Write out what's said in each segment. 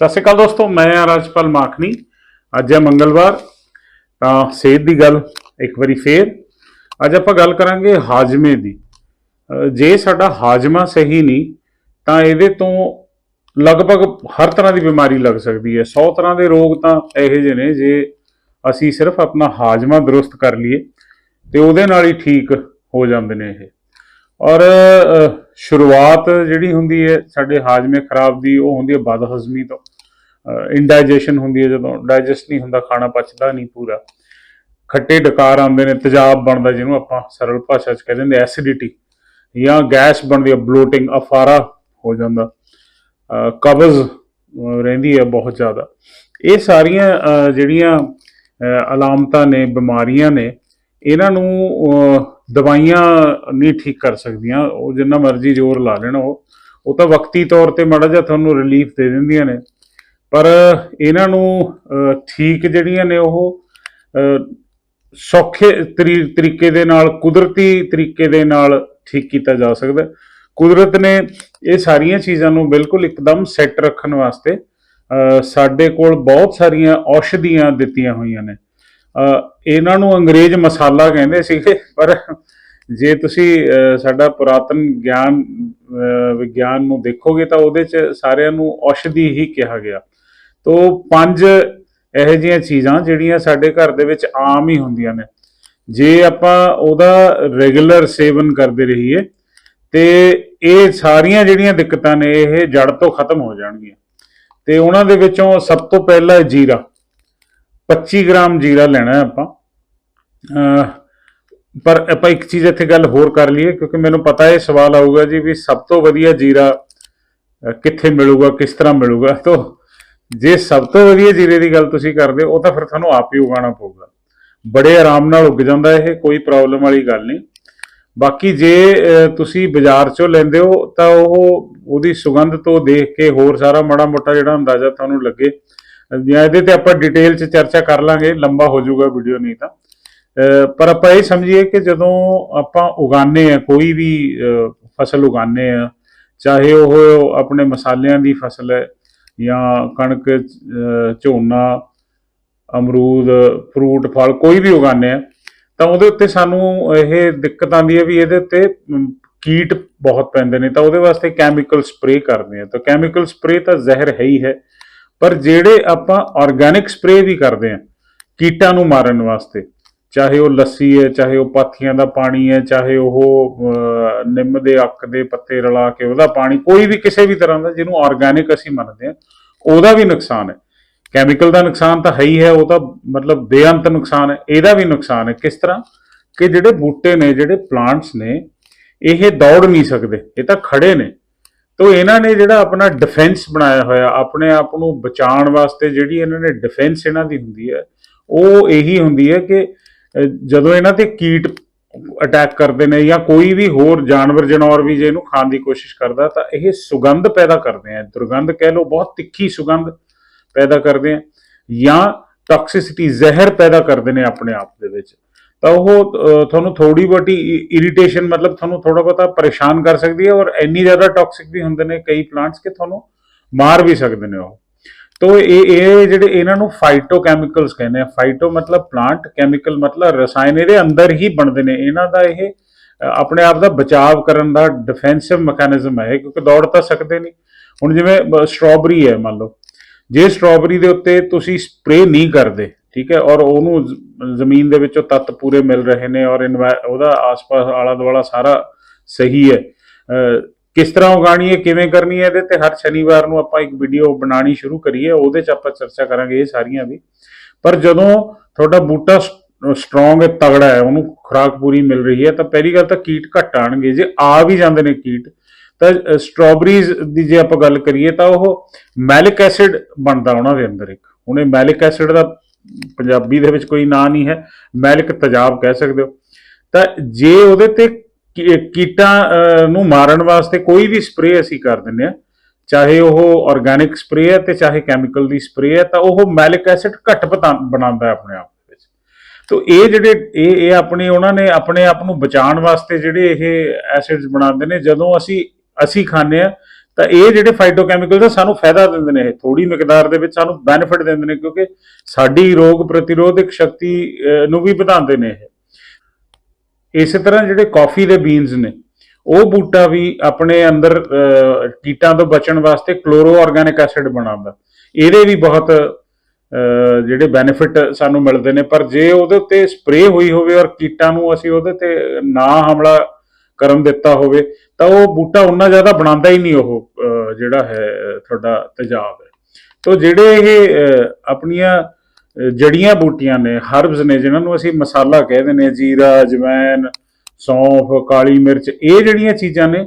ਸਤਿ ਸ਼੍ਰੀ ਅਕਾਲ ਦੋਸਤੋ, ਮੈਂ ਹਾਂ ਰਾਜਪਾਲ ਮਾਖਣੀ। ਅੱਜ ਹੈ ਮੰਗਲਵਾਰ, ਤਾਂ ਸਿਹਤ ਦੀ ਗੱਲ ਇੱਕ ਵਾਰੀ ਫੇਰ। ਅੱਜ ਆਪਾਂ ਗੱਲ ਕਰਾਂਗੇ ਹਾਜਮੇ ਦੀ। ਜੇ ਸਾਡਾ ਹਾਜਮਾ ਸਹੀ ਨਹੀਂ, ਤਾਂ ਇਹਦੇ ਤੋਂ ਲਗਭਗ ਹਰ ਤਰ੍ਹਾਂ ਦੀ ਬਿਮਾਰੀ ਲੱਗ ਸਕਦੀ ਹੈ। 100 ਤਰ੍ਹਾਂ ਦੇ ਰੋਗ ਤਾਂ ਇਹੋ ਜਿਹੇ ਨੇ, ਜੇ ਅਸੀਂ ਸਿਰਫ ਆਪਣਾ ਹਾਜਮਾ ਦਰੁਸਤ ਕਰ ਲਈਏ, ਤੇ ਉਹਦੇ ਨਾਲ ਹੀ ਠੀਕ ਹੋ ਜਾਂਦੇ ਨੇ ਇਹ। ਔਰ ਸ਼ੁਰੂਆਤ ਜਿਹੜੀ ਹੁੰਦੀ ਹੈ ਸਾਡੇ ਹਾਜਮੇ ਖਰਾਬ ਦੀ ਉਹ ਹੁੰਦੀ ਹੈ ਬਦਹਜ਼ਮੀ ਤੋਂ। ਇੰਡਾਈਜੈਸ਼ਨ ਹੁੰਦੀ ਹੈ ਜਦੋਂ ਡਾਈਜੈਸਟ ਨਹੀਂ ਹੁੰਦਾ ਖਾਣਾ ਪਚਦਾ ਨਹੀਂ ਪੂਰਾ। ਖੱਟੇ ਡਕਾਰ ਆਉਂਦੇ ਨੇ ਤੇਜ਼ਾਬ ਬਣਦਾ ਜਿਹਨੂੰ ਆਪਾਂ ਸਰਲ ਭਾਸ਼ਾ 'ਚ ਕਹਿੰਦੇ ਨੇ ਐਸਿਡਿਟੀ ਜਾਂ ਗੈਸ ਬਣਦੀ ਹੈ ਬਲੋਟਿੰਗ ਅਫਾਰਾ ਹੋ ਜਾਂਦਾ। ਅਹ, ਕਬਜ਼ ਰਹਿੰਦੀ ਹੈ ਬਹੁਤ ਜ਼ਿਆਦਾ। ਇਹ ਸਾਰੀਆਂ ਜਿਹੜੀਆਂ ਅਲਾਮਤਾਂ ਨੇ ਬਿਮਾਰੀਆਂ ਨੇ ਇਹਨਾਂ ਨੂੰ ਦਵਾਈਆਂ ਨਹੀਂ ਠੀਕ ਕਰ ਸਕਦੀਆਂ, ਉਹ ਜਿੰਨਾ ਮਰਜ਼ੀ ਜ਼ੋਰ ਲਾ ਲੈਣ ਉਹ। ਉਹ ਤਾਂ ਵਕਤੀ ਤੌਰ ਤੇ ਮਾੜਾ ਜਿਹਾ ਤੁਹਾਨੂੰ ਰਿਲੀਫ ਦੇ ਦਿੰਦੀਆਂ ਨੇ। ਪਰ ਇਹਨਾਂ ਨੂੰ ਠੀਕ ਜਿਹੜੀਆਂ ਨੇ ਉਹ ਸੌਖੇ ਤਰੀ- ਤਰੀਕੇ ਦੇ ਨਾਲ, ਕੁਦਰਤੀ ਤਰੀਕੇ ਦੇ ਨਾਲ ਠੀਕ ਕੀਤਾ ਜਾ ਸਕਦਾ। ਕੁਦਰਤ ਨੇ ਇਹ ਸਾਰੀਆਂ ਚੀਜ਼ਾਂ ਨੂੰ ਬਿਲਕੁਲ ਇੱਕਦਮ ਸੈੱਟ ਰੱਖਣ ਵਾਸਤੇ ਸਾਡੇ ਕੋਲ ਬਹੁਤ ਸਾਰੀਆਂ ਔਸ਼ਧੀਆਂ ਦਿੱਤੀਆਂ ਹੋਈਆਂ ਨੇ। ਇਹਨਾਂ ਨੂੰ ਅੰਗਰੇਜ਼ ਮਸਾਲਾ ਕਹਿੰਦੇ ਸੀਗੇ, ਪਰ ਜੇ ਤੁਸੀਂ ਸਾਡਾ ਪੁਰਾਤਨ ਗਿਆਨ ਵਿਗਿਆਨ ਨੂੰ ਦੇਖੋਗੇ ਤਾਂ ਉਹਦੇ ਚ ਸਾਰਿਆਂ ਨੂੰ ਔਸ਼ਧੀ ਹੀ ਕਿਹਾ ਗਿਆ। ਤੋ ਪੰਜ ਇਹੋ ਜਿਹੀਆਂ ਚੀਜ਼ਾਂ ਜਿਹੜੀਆਂ ਸਾਡੇ ਘਰ ਦੇ ਵਿੱਚ ਆਮ ਹੀ ਹੁੰਦੀਆਂ ਨੇ। ਜੇ ਆਪਾਂ ਉਹਦਾ ਰੈਗੂਲਰ ਸੇਵਨ ਕਰਦੇ ਰਹੀਏ, ਤੇ ਇਹ ਸਾਰੀਆਂ ਜਿਹੜੀਆਂ ਦਿੱਕਤਾਂ ਨੇ, ਇਹ ਜੜ ਤੋਂ ਖਤਮ ਹੋ ਜਾਣਗੀਆਂ। ਤੇ ਉਹਨਾਂ ਦੇ ਵਿੱਚੋਂ ਸਭ ਤੋਂ ਪਹਿਲਾ ਜੀਰਾ 25 ਗ੍ਰਾਮ ਜੀਰਾ ਲੈਣਾ ਆਪਾਂ। ਅਹ ਪਰ ਆਪਾਂ ਇੱਕ ਚੀਜ਼ ਇੱਥੇ ਗੱਲ ਹੋਰ ਕਰ ਲਈਏ, ਕਿਉਂਕਿ ਮੈਨੂੰ ਪਤਾ ਇਹ ਸਵਾਲ ਆਊਗਾ ਜੀ ਵੀ ਸਭ ਤੋਂ ਵਧੀਆ ਜੀਰਾ ਕਿੱਥੇ ਮਿਲੂਗਾ, ਕਿਸ ਤਰ੍ਹਾਂ ਮਿਲੂਗਾ? ਤਾਂ ਜੇ ਸਭ ਤੋਂ ਵਧੀਆ ਜੀਰੇ ਦੀ ਗੱਲ ਤੁਸੀਂ ਕਰਦੇ ਹੋ ਉਹ ਤਾਂ ਫਿਰ ਤੁਹਾਨੂੰ ਆਪ ਹੀ ਉਗਾਉਣਾ ਪਊਗਾ। ਬੜੇ ਆਰਾਮ ਨਾਲ ਉੱਗ ਜਾਂਦਾ ਇਹ, ਕੋਈ ਪ੍ਰੋਬਲਮ ਵਾਲੀ ਗੱਲ ਨਹੀਂ। ਬਾਕੀ ਜੇ ਤੁਸੀਂ ਬਾਜ਼ਾਰ ਚੋਂ ਲੈਂਦੇ ਹੋ, ਤਾਂ ਉਹ, ਉਹਦੀ ਸੁਗੰਧ ਤੋਂ ਦੇਖ ਕੇ ਹੋਰ ਸਾਰਾ ਮਾੜਾ ਮੋਟਾ ਜਿਹੜਾ ਅੰਦਾਜ਼ਾ ਤੁਹਾਨੂੰ ਲੱਗੇ। ਜਾਂ ਇਹਦੇ ਤੇ ਆਪਾਂ ਡਿਟੇਲ 'ਚ ਚਰਚਾ ਕਰ ਲਾਂਗੇ, ਲੰਬਾ ਹੋ ਜਾਊਗਾ ਵੀਡੀਓ ਨਹੀਂ ਤਾਂ। ਪਰ ਆਪਾਂ ਇਹ ਸਮਝੀਏ ਕਿ ਜਦੋਂ ਆਪਾਂ ਉਗਾਉਂਦੇ ਆ ਕੋਈ ਵੀ ਫਸਲ ਉਗਾਉਂਦੇ ਆ ਚਾਹੇ ਉਹ ਆਪਣੇ ਮਸਾਲਿਆਂ ਦੀ ਫਸਲ ਹੈ ਜਾਂ ਕਣਕ ਝੋਨਾ, ਅਮਰੂਦ, ਫਰੂਟ, ਫਲ ਕੋਈ ਵੀ ਉਗਾਉਂਦੇ ਆ ਤਾਂ ਉਹਦੇ ਉੱਤੇ ਸਾਨੂੰ ਇਹ ਦਿੱਕਤ ਆਉਂਦੀ ਹੈ ਵੀ ਇਹਦੇ ਉੱਤੇ ਕੀਟ ਬਹੁਤ ਪੈਂਦੇ ਨੇ, ਤਾਂ ਉਹਦੇ ਵਾਸਤੇ ਕੈਮੀਕਲ ਸਪਰੇਅ ਕਰਦੇ ਆ ਤਾਂ ਕੈਮੀਕਲ ਸਪਰੇਅ ਤਾਂ ਜ਼ਹਿਰ ਹੈ ਹੀ ਹੈ, ਪਰ ਜਿਹੜੇ ਆਪਾਂ ਆਰਗੈਨਿਕ ਸਪਰੇਅ ਵੀ ਕਰਦੇ ਆ ਕੀਟਾਂ ਨੂੰ ਮਾਰਨ ਵਾਸਤੇ ਚਾਹੇ ਉਹ ਲੱਸੀ ਹੈ, ਚਾਹੇ ਉਹ ਪਾਥੀਆਂ ਦਾ ਪਾਣੀ ਹੈ, ਚਾਹੇ ਉਹ ਨਿੰਮ ਦੇ ਅੱਕ ਦੇ ਪੱਤੇ ਰਲਾ ਕੇ ਉਹਦਾ ਪਾਣੀ, ਕੋਈ ਵੀ ਕਿਸੇ ਵੀ ਤਰ੍ਹਾਂ ਦਾ ਜਿਹਨੂੰ ਆਰਗੈਨਿਕ ਅਸੀਂ ਮੰਨਦੇ ਹਾਂ, ਉਹਦਾ ਵੀ ਨੁਕਸਾਨ ਹੈ। ਕੈਮੀਕਲ ਦਾ ਨੁਕਸਾਨ ਤਾਂ ਹੈ ਹੀ ਹੈ, ਉਹ ਤਾਂ ਮਤਲਬ ਬੇਅੰਤ ਨੁਕਸਾਨ ਹੈ, ਇਹਦਾ ਵੀ ਨੁਕਸਾਨ ਹੈ। ਕਿਸ ਤਰ੍ਹਾਂ? ਕਿ ਜਿਹੜੇ ਬੂਟੇ ਨੇ, ਜਿਹੜੇ ਪਲਾਂਟਸ ਨੇ, ਇਹ ਦੌੜ ਨਹੀਂ ਸਕਦੇ, ਇਹ ਤਾਂ ਖੜੇ ਨੇ। ਤੋ ਇਹਨਾਂ ਨੇ ਜਿਹੜਾ ਆਪਣਾ ਡਿਫੈਂਸ ਬਣਾਇਆ ਹੋਇਆ, ਆਪਣੇ ਆਪ ਨੂੰ ਬਚਾਉਣ ਵਾਸਤੇ ਜਿਹੜੀ ਇਹਨਾਂ ਨੇ ਡਿਫੈਂਸ ਇਹਨਾਂ ਦੀ ਹੁੰਦੀ ਹੈ, ਉਹ ਇਹੀ ਹੁੰਦੀ ਹੈ ਕਿ ਜਦੋਂ ਇਹਨਾਂ ਤੇ ਕੀਟ ਅਟੈਕ ਕਰਦੇ ਨੇ ਜਾਂ ਕੋਈ ਵੀ ਹੋਰ ਜਾਨਵਰ, ਜਨੌਰ ਵੀ ਜੇ ਇਹਨੂੰ ਖਾਣ ਦੀ ਕੋਸ਼ਿਸ਼ ਕਰਦਾ, ਤਾਂ ਇਹ ਸੁਗੰਧ ਪੈਦਾ ਕਰਦੇ ਆ। ਦੁਰਗੰਧ ਕਹਿ ਲਓ, ਬਹੁਤ ਤਿੱਖੀ ਸੁਗੰਧ ਪੈਦਾ ਕਰਦੇ ਆ ਜਾਂ ਟਾਕਸਿਸਿਟੀ ਜ਼ਹਿਰ ਪੈਦਾ ਕਰਦੇ ਨੇ ਆਪਣੇ ਆਪ ਦੇ ਵਿੱਚ। ਤਾਂ ਉਹ ਤੁਹਾਨੂੰ ਥੋੜੀ ਬਹੁਤੀ ਇਰੀਟੇਸ਼ਨ ਮਤਲਬ ਤੁਹਾਨੂੰ ਥੋੜਾ ਬਹੁਤਾ ਪਰੇਸ਼ਾਨ ਕਰ ਸਕਦੀ ਹੈ ਔਰ ਇੰਨੀ ਜ਼ਿਆਦਾ ਟਾਕਸਿਕ ਵੀ ਹੁੰਦੇ ਨੇ ਕਈ ਪਲਾਂਟਸ ਕਿ ਤੁਹਾਨੂੰ ਮਾਰ ਵੀ ਸਕਦੇ ਨੇ ਉਹ। ਤੋ ਇਹ ਇਹ ਜਿਹੜੇ ਇਹਨਾਂ ਨੂੰ ਫਾਈਟੋਕੈਮੀਕਲਸ ਕਹਿੰਦੇ ਆ ਫਾਈਟੋ ਮਤਲਬ ਪਲਾਂਟ ਕੈਮੀਕਲ ਮਤਲਬ ਰਸਾਇਣ ਇਹਦੇ ਅੰਦਰ ਹੀ ਬਣਦੇ ਨੇ। ਇਹਨਾਂ ਦਾ ਇਹ ਆਪਣੇ ਆਪ ਦਾ ਬਚਾਵ ਕਰਨ ਦਾ ਡਿਫੈਂਸਿਵ ਮੈਕੈਨਿਜ਼ਮ ਹੈ ਇਹ, ਕਿਉਂਕਿ ਦੌੜ ਤਾਂ ਸਕਦੇ ਨਹੀਂ। ਹੁਣ ਜਿਵੇਂ ਸਟ੍ਰਾਬੇਰੀ ਹੈ ਮੰਨ ਲਓ। ਜੇ ਸਟ੍ਰਾਬੇਰੀ ਦੇ ਉੱਤੇ ਤੁਸੀਂ ਸਪਰੇਅ ਨਹੀਂ ਕਰਦੇ ਠੀਕ ਹੈ ਔਰ ਉਹਨੂੰ ਜ਼ਮੀਨ ਦੇ ਵਿੱਚੋਂ ਤੱਤ ਪੂਰੇ ਮਿਲ ਰਹੇ ਨੇ ਔਰ ਇਨਵਾ- ਉਹਦਾ ਆਸ-ਪਾਸ ਆਲਾ ਦੁਆਲਾ ਸਾਰਾ ਸਹੀ ਹੈ ਕਿਸ ਤਰ੍ਹਾਂ ਉਗਾਣੀ ਹੈ, ਕਿਵੇਂ ਕਰਨੀ ਹੈ ਇਹਦੇ ਤੇ ਹਰ ਸ਼ਨੀਵਾਰ ਨੂੰ ਆਪਾਂ ਇੱਕ ਵੀਡੀਓ ਬਣਾਣੀ ਸ਼ੁਰੂ ਕਰੀਏ, ਉਹਦੇ 'ਚ ਆਪਾਂ ਚਰਚਾ ਕਰਾਂਗੇ ਇਹ ਸਾਰੀਆਂ ਵੀ। ਪਰ ਜਦੋਂ ਤੁਹਾਡਾ ਬੂਟਾ ਸਟਰੋਂਗ ਹੈ, ਤਗੜਾ ਹੈ, ਉਹਨੂੰ ਖੁਰਾਕ ਪੂਰੀ ਮਿਲ ਰਹੀ ਹੈ, ਤਾਂ ਪਹਿਲੀ ਗੱਲ ਤਾਂ ਕੀਟ ਘੱਟ ਆਣਗੇ ਜੇ ਆ ਵੀ ਜਾਂਦੇ ਨੇ ਕੀਟ, ਤਾਂ ਸਟ੍ਰਾਬੇਰੀਜ਼ ਦੀ ਜੇ ਆਪਾਂ ਗੱਲ ਕਰੀਏ, ਤਾਂ ਉਹ ਮੈਲਿਕ ਐਸਿਡ ਬਣਦਾ ਉਹਨਾਂ ਦੇ ਅੰਦਰ ਇੱਕ। ਹੁਣ ਇਹ ਮੈਲਿਕ ਐਸਿਡ ਦਾ ਪੰਜਾਬੀ ਦੇ ਵਿੱਚ ਕੋਈ ਨਾਂ ਨਹੀਂ ਹੈ ਮੈਲਿਕ ਤਜਾਬ ਕਹਿ ਸਕਦੇ ਹੋ। ਤਾਂ ਜੇ ਉਹਦੇ ਤੇ ਕੀ- ਕੀਟਾਂ ਨੂੰ ਮਾਰਨ ਵਾਸਤੇ ਕੋਈ ਵੀ ਸਪਰੇਅ ਅਸੀਂ ਕਰ ਦਿੰਦੇ ਆ ਚਾਹੇ ਉਹ ਆਰਗੈਨਿਕ ਸਪਰੇਅ ਹੈ ਤੇ ਚਾਹੇ ਕੈਮੀਕਲ ਦੀ ਸਪਰੇਅ ਹੈ, ਤਾਂ ਉਹ ਮੈਲਿਕ ਐਸਿਡ ਘੱਟ ਬਤਾ- ਬਣਾਉਂਦਾ ਆਪਣੇ ਆਪ ਦੇ ਵਿੱਚ। ਤੋ ਇਹ ਜਿਹੜੇ, ਇਹ ਇਹ ਆਪਣੀ, ਉਹਨਾਂ ਨੇ ਆਪਣੇ ਆਪ ਨੂੰ ਬਚਾਉਣ ਵਾਸਤੇ ਜਿਹੜੇ ਇਹ ਐਸਿਡਸ ਬਣਾਉਂਦੇ ਨੇ, ਜਦੋਂ ਅਸੀਂ ਅਸੀਂ ਖਾਂਦੇ ਆ ਤਾਂ ਇਹ ਜਿਹੜੇ ਫਾਈਟੋਕੈਮੀਕਲਸ ਆ ਸਾਨੂੰ ਫਾਇਦਾ ਦਿੰਦੇ ਨੇ, ਇਹ ਥੋੜੀ ਮਿਕਦਾਰ ਦੇ ਵਿੱਚ ਸਾਨੂੰ ਬੈਨੀਫਿਟ ਦਿੰਦੇ ਨੇ, ਕਿਉਂਕਿ ਸਾਡੀ ਰੋਗ ਪ੍ਰਤੀਰੋਧਕ ਸ਼ਕਤੀ ਨੂੰ ਵੀ ਵਧਾਉਂਦੇ ਨੇ ਇਹ। ਇਸੇ ਤਰ੍ਹਾਂ ਜਿਹੜੇ ਕਾਫੀ ਦੇ ਬੀਨਸ ਨੇ, ਉਹ ਬੂਟਾ ਵੀ ਆਪਣੇ ਅੰਦਰ ਕੀਟਾਂ ਤੋਂ ਬਚਣ ਵਾਸਤੇ ਕਲੋਰੋ ਆਰਗੈਨਿਕ ਐਸਿਡ ਬਣਾਉਂਦਾ। ਇਹਦੇ ਵੀ ਬਹੁਤ ਜਿਹੜੇ ਬੈਨੀਫਿਟ ਸਾਨੂੰ ਮਿਲਦੇ ਨੇ, ਪਰ ਜੇ ਉਹਦੇ ਉੱਤੇ ਸਪਰੇਅ ਹੋਈ ਹੋਵੇ ਔਰ ਕੀਟਾਂ ਨੂੰ ਅਸੀਂ ਉਹਦੇ ਤੇ ਨਾ ਹਮਲਾ ਕਰਨ ਦਿੱਤਾ ਹੋਵੇ, ਤਾਂ ਉਹ ਬੂਟਾ ਉਨਾ ਜ਼ਿਆਦਾ ਬਣਾਉਂਦਾ ਹੀ ਨਹੀਂ ਉਹ ਜਿਹੜਾ ਹੈ, ਤੁਹਾਡਾ ਤੇਜ਼ਾਬ ਹੈ। ਤੋ ਜਿਹੜੇ ਇਹ ਆਪਣੀਆਂ ਜੜੀਆਂ ਬੂਟੀਆਂ ਨੇ ਹਰਬਸ ਨੇ, ਜਿਨ੍ਹਾਂ ਨੂੰ ਅਸੀਂ ਮਸਾਲਾ ਕਹਿੰਦੇ ਨੇ, ਜੀਰਾ ਅਜਵਾਇਨ ਸੌਂਫ, ਕਾਲੀ ਮਿਰਚ, ਇਹ ਜਿਹੜੀਆਂ ਚੀਜ਼ਾਂ ਨੇ,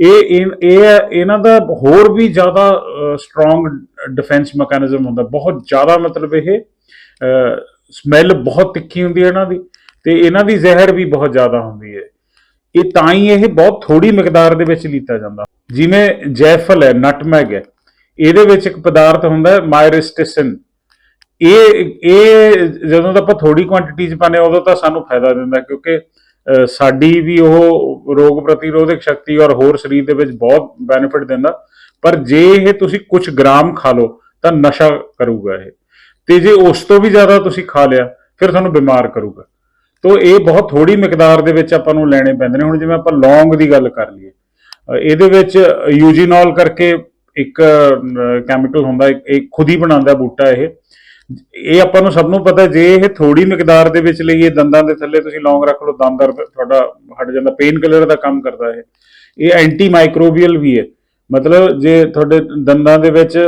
ਇਹ ਇਹ ਇਹ- ਇਹਨਾਂ ਦਾ ਹੋਰ ਵੀ ਜ਼ਿਆਦਾ ਸਟਰੋਂਗ ਡਿਫੈਂਸ ਮੈਕੈਨਿਜ਼ਮ ਹੁੰਦਾ। ਬਹੁਤ ਜ਼ਿਆਦਾ ਮਤਲਬ ਇਹ ਸਮੈਲ ਬਹੁਤ ਤਿੱਖੀ ਹੁੰਦੀ ਹੈ ਇਹਨਾਂ ਦੀ ਤੇ ਇਹਨਾਂ ਦੀ ਜ਼ਹਿਰ ਵੀ ਬਹੁਤ ਜ਼ਿਆਦਾ ਹੁੰਦੀ ਹੈ। ਇਹ ਤਾਂ ਹੀ ਇਹ ਬਹੁਤ ਥੋੜੀ ਮਿਕਦਾਰ ਦੇ ਵਿੱਚ ਲੀਤਾ ਜਾਂਦਾ। ਜਿਵੇਂ ਜੈਫਲ ਹੈ, ਨਟਮੈਗ ਹੈ, ਇਹਦੇ ਵਿੱਚ ਇੱਕ ਪਦਾਰਥ ਹੁੰਦਾ ਹੈ ਮਾਇਰਿਸਟਿਸਿਨ ਇਹ ਇਹ ਜਦੋਂ ਤਾਂ ਆਪਾਂ ਥੋੜੀ ਕੁਆਂਟੀਟੀ ਚ ਪਾਉਂਦੇ ਹਾਂ, ਉਦੋਂ ਤਾਂ ਸਾਨੂੰ ਫਾਇਦਾ ਦਿੰਦਾ, ਕਿਉਂਕਿ ਸਾਡੀ ਵੀ ਉਹ ਰੋਗ ਪ੍ਰਤੀਰੋਧਕ ਸ਼ਕਤੀ ਔਰ ਹੋਰ ਸਰੀਰ ਦੇ ਵਿੱਚ ਬਹੁਤ ਬੈਨੀਫਿਟ ਦਿੰਦਾ। ਪਰ ਜੇ ਇਹ ਤੁਸੀਂ ਕੁਝ ਗ੍ਰਾਮ ਖਾ ਲਓ, ਤਾਂ ਨਸ਼ਾ ਕਰੂਗਾ ਇਹ। ਤੇ ਜੇ ਉਸ ਤੋਂ ਵੀ ਜ਼ਿਆਦਾ ਤੁਸੀਂ ਖਾ ਲਿਆ, ਫਿਰ ਤੁਹਾਨੂੰ ਬਿਮਾਰ ਕਰੂਗਾ। ਤੋ ਇਹ ਬਹੁਤ ਥੋੜੀ ਮਿਕਦਾਰ ਦੇ ਵਿੱਚ ਆਪਾਂ ਨੂੰ ਲੈਣੇ ਪੈਂਦੇ ਨੇ। ਹੁਣ ਜਿਵੇਂ ਆਪਾਂ ਲੌਂਗ ਦੀ ਗੱਲ ਕਰ ਲਈਏ ਇਹਦੇ ਵਿੱਚ ਯੂਜੀਨੋਲ ਕਰਕੇ ਇੱਕ ਕੈਮੀਕਲ ਹੁੰਦਾ ਇਹ ਖੁਦ ਹੀ ਬਣਾਉਂਦਾ ਬੂਟਾ ਇਹ। ਇਹ ਆਪਾਂ ਨੂੰ ਸਭ ਨੂੰ ਪਤਾ ਜੇ ਇਹ ਥੋੜੀ ਮਿਕਦਾਰ ਦੇ ਵਿੱਚ ਲਈਏ, ਦੰਦਾਂ ਦੇ ਥੱਲੇ ਤੁਸੀਂ ਲੌਂਗ ਰੱਖ ਲਓ, ਦੰਦ ਦਰਦ ਤੁਹਾਡਾ ਹਟ ਜਾਂਦਾ ਪੇਨ ਕਿਲਰ ਦਾ ਕੰਮ ਕਰਦਾ ਇਹ। ਇਹ ਐਂਟੀ ਮਾਈਕਰੋਬੀਅਲ ਵੀ ਹੈ। ਮਤਲਬ ਜੇ ਤੁਹਾਡੇ ਦੰਦਾਂ ਦੇ ਵਿੱਚ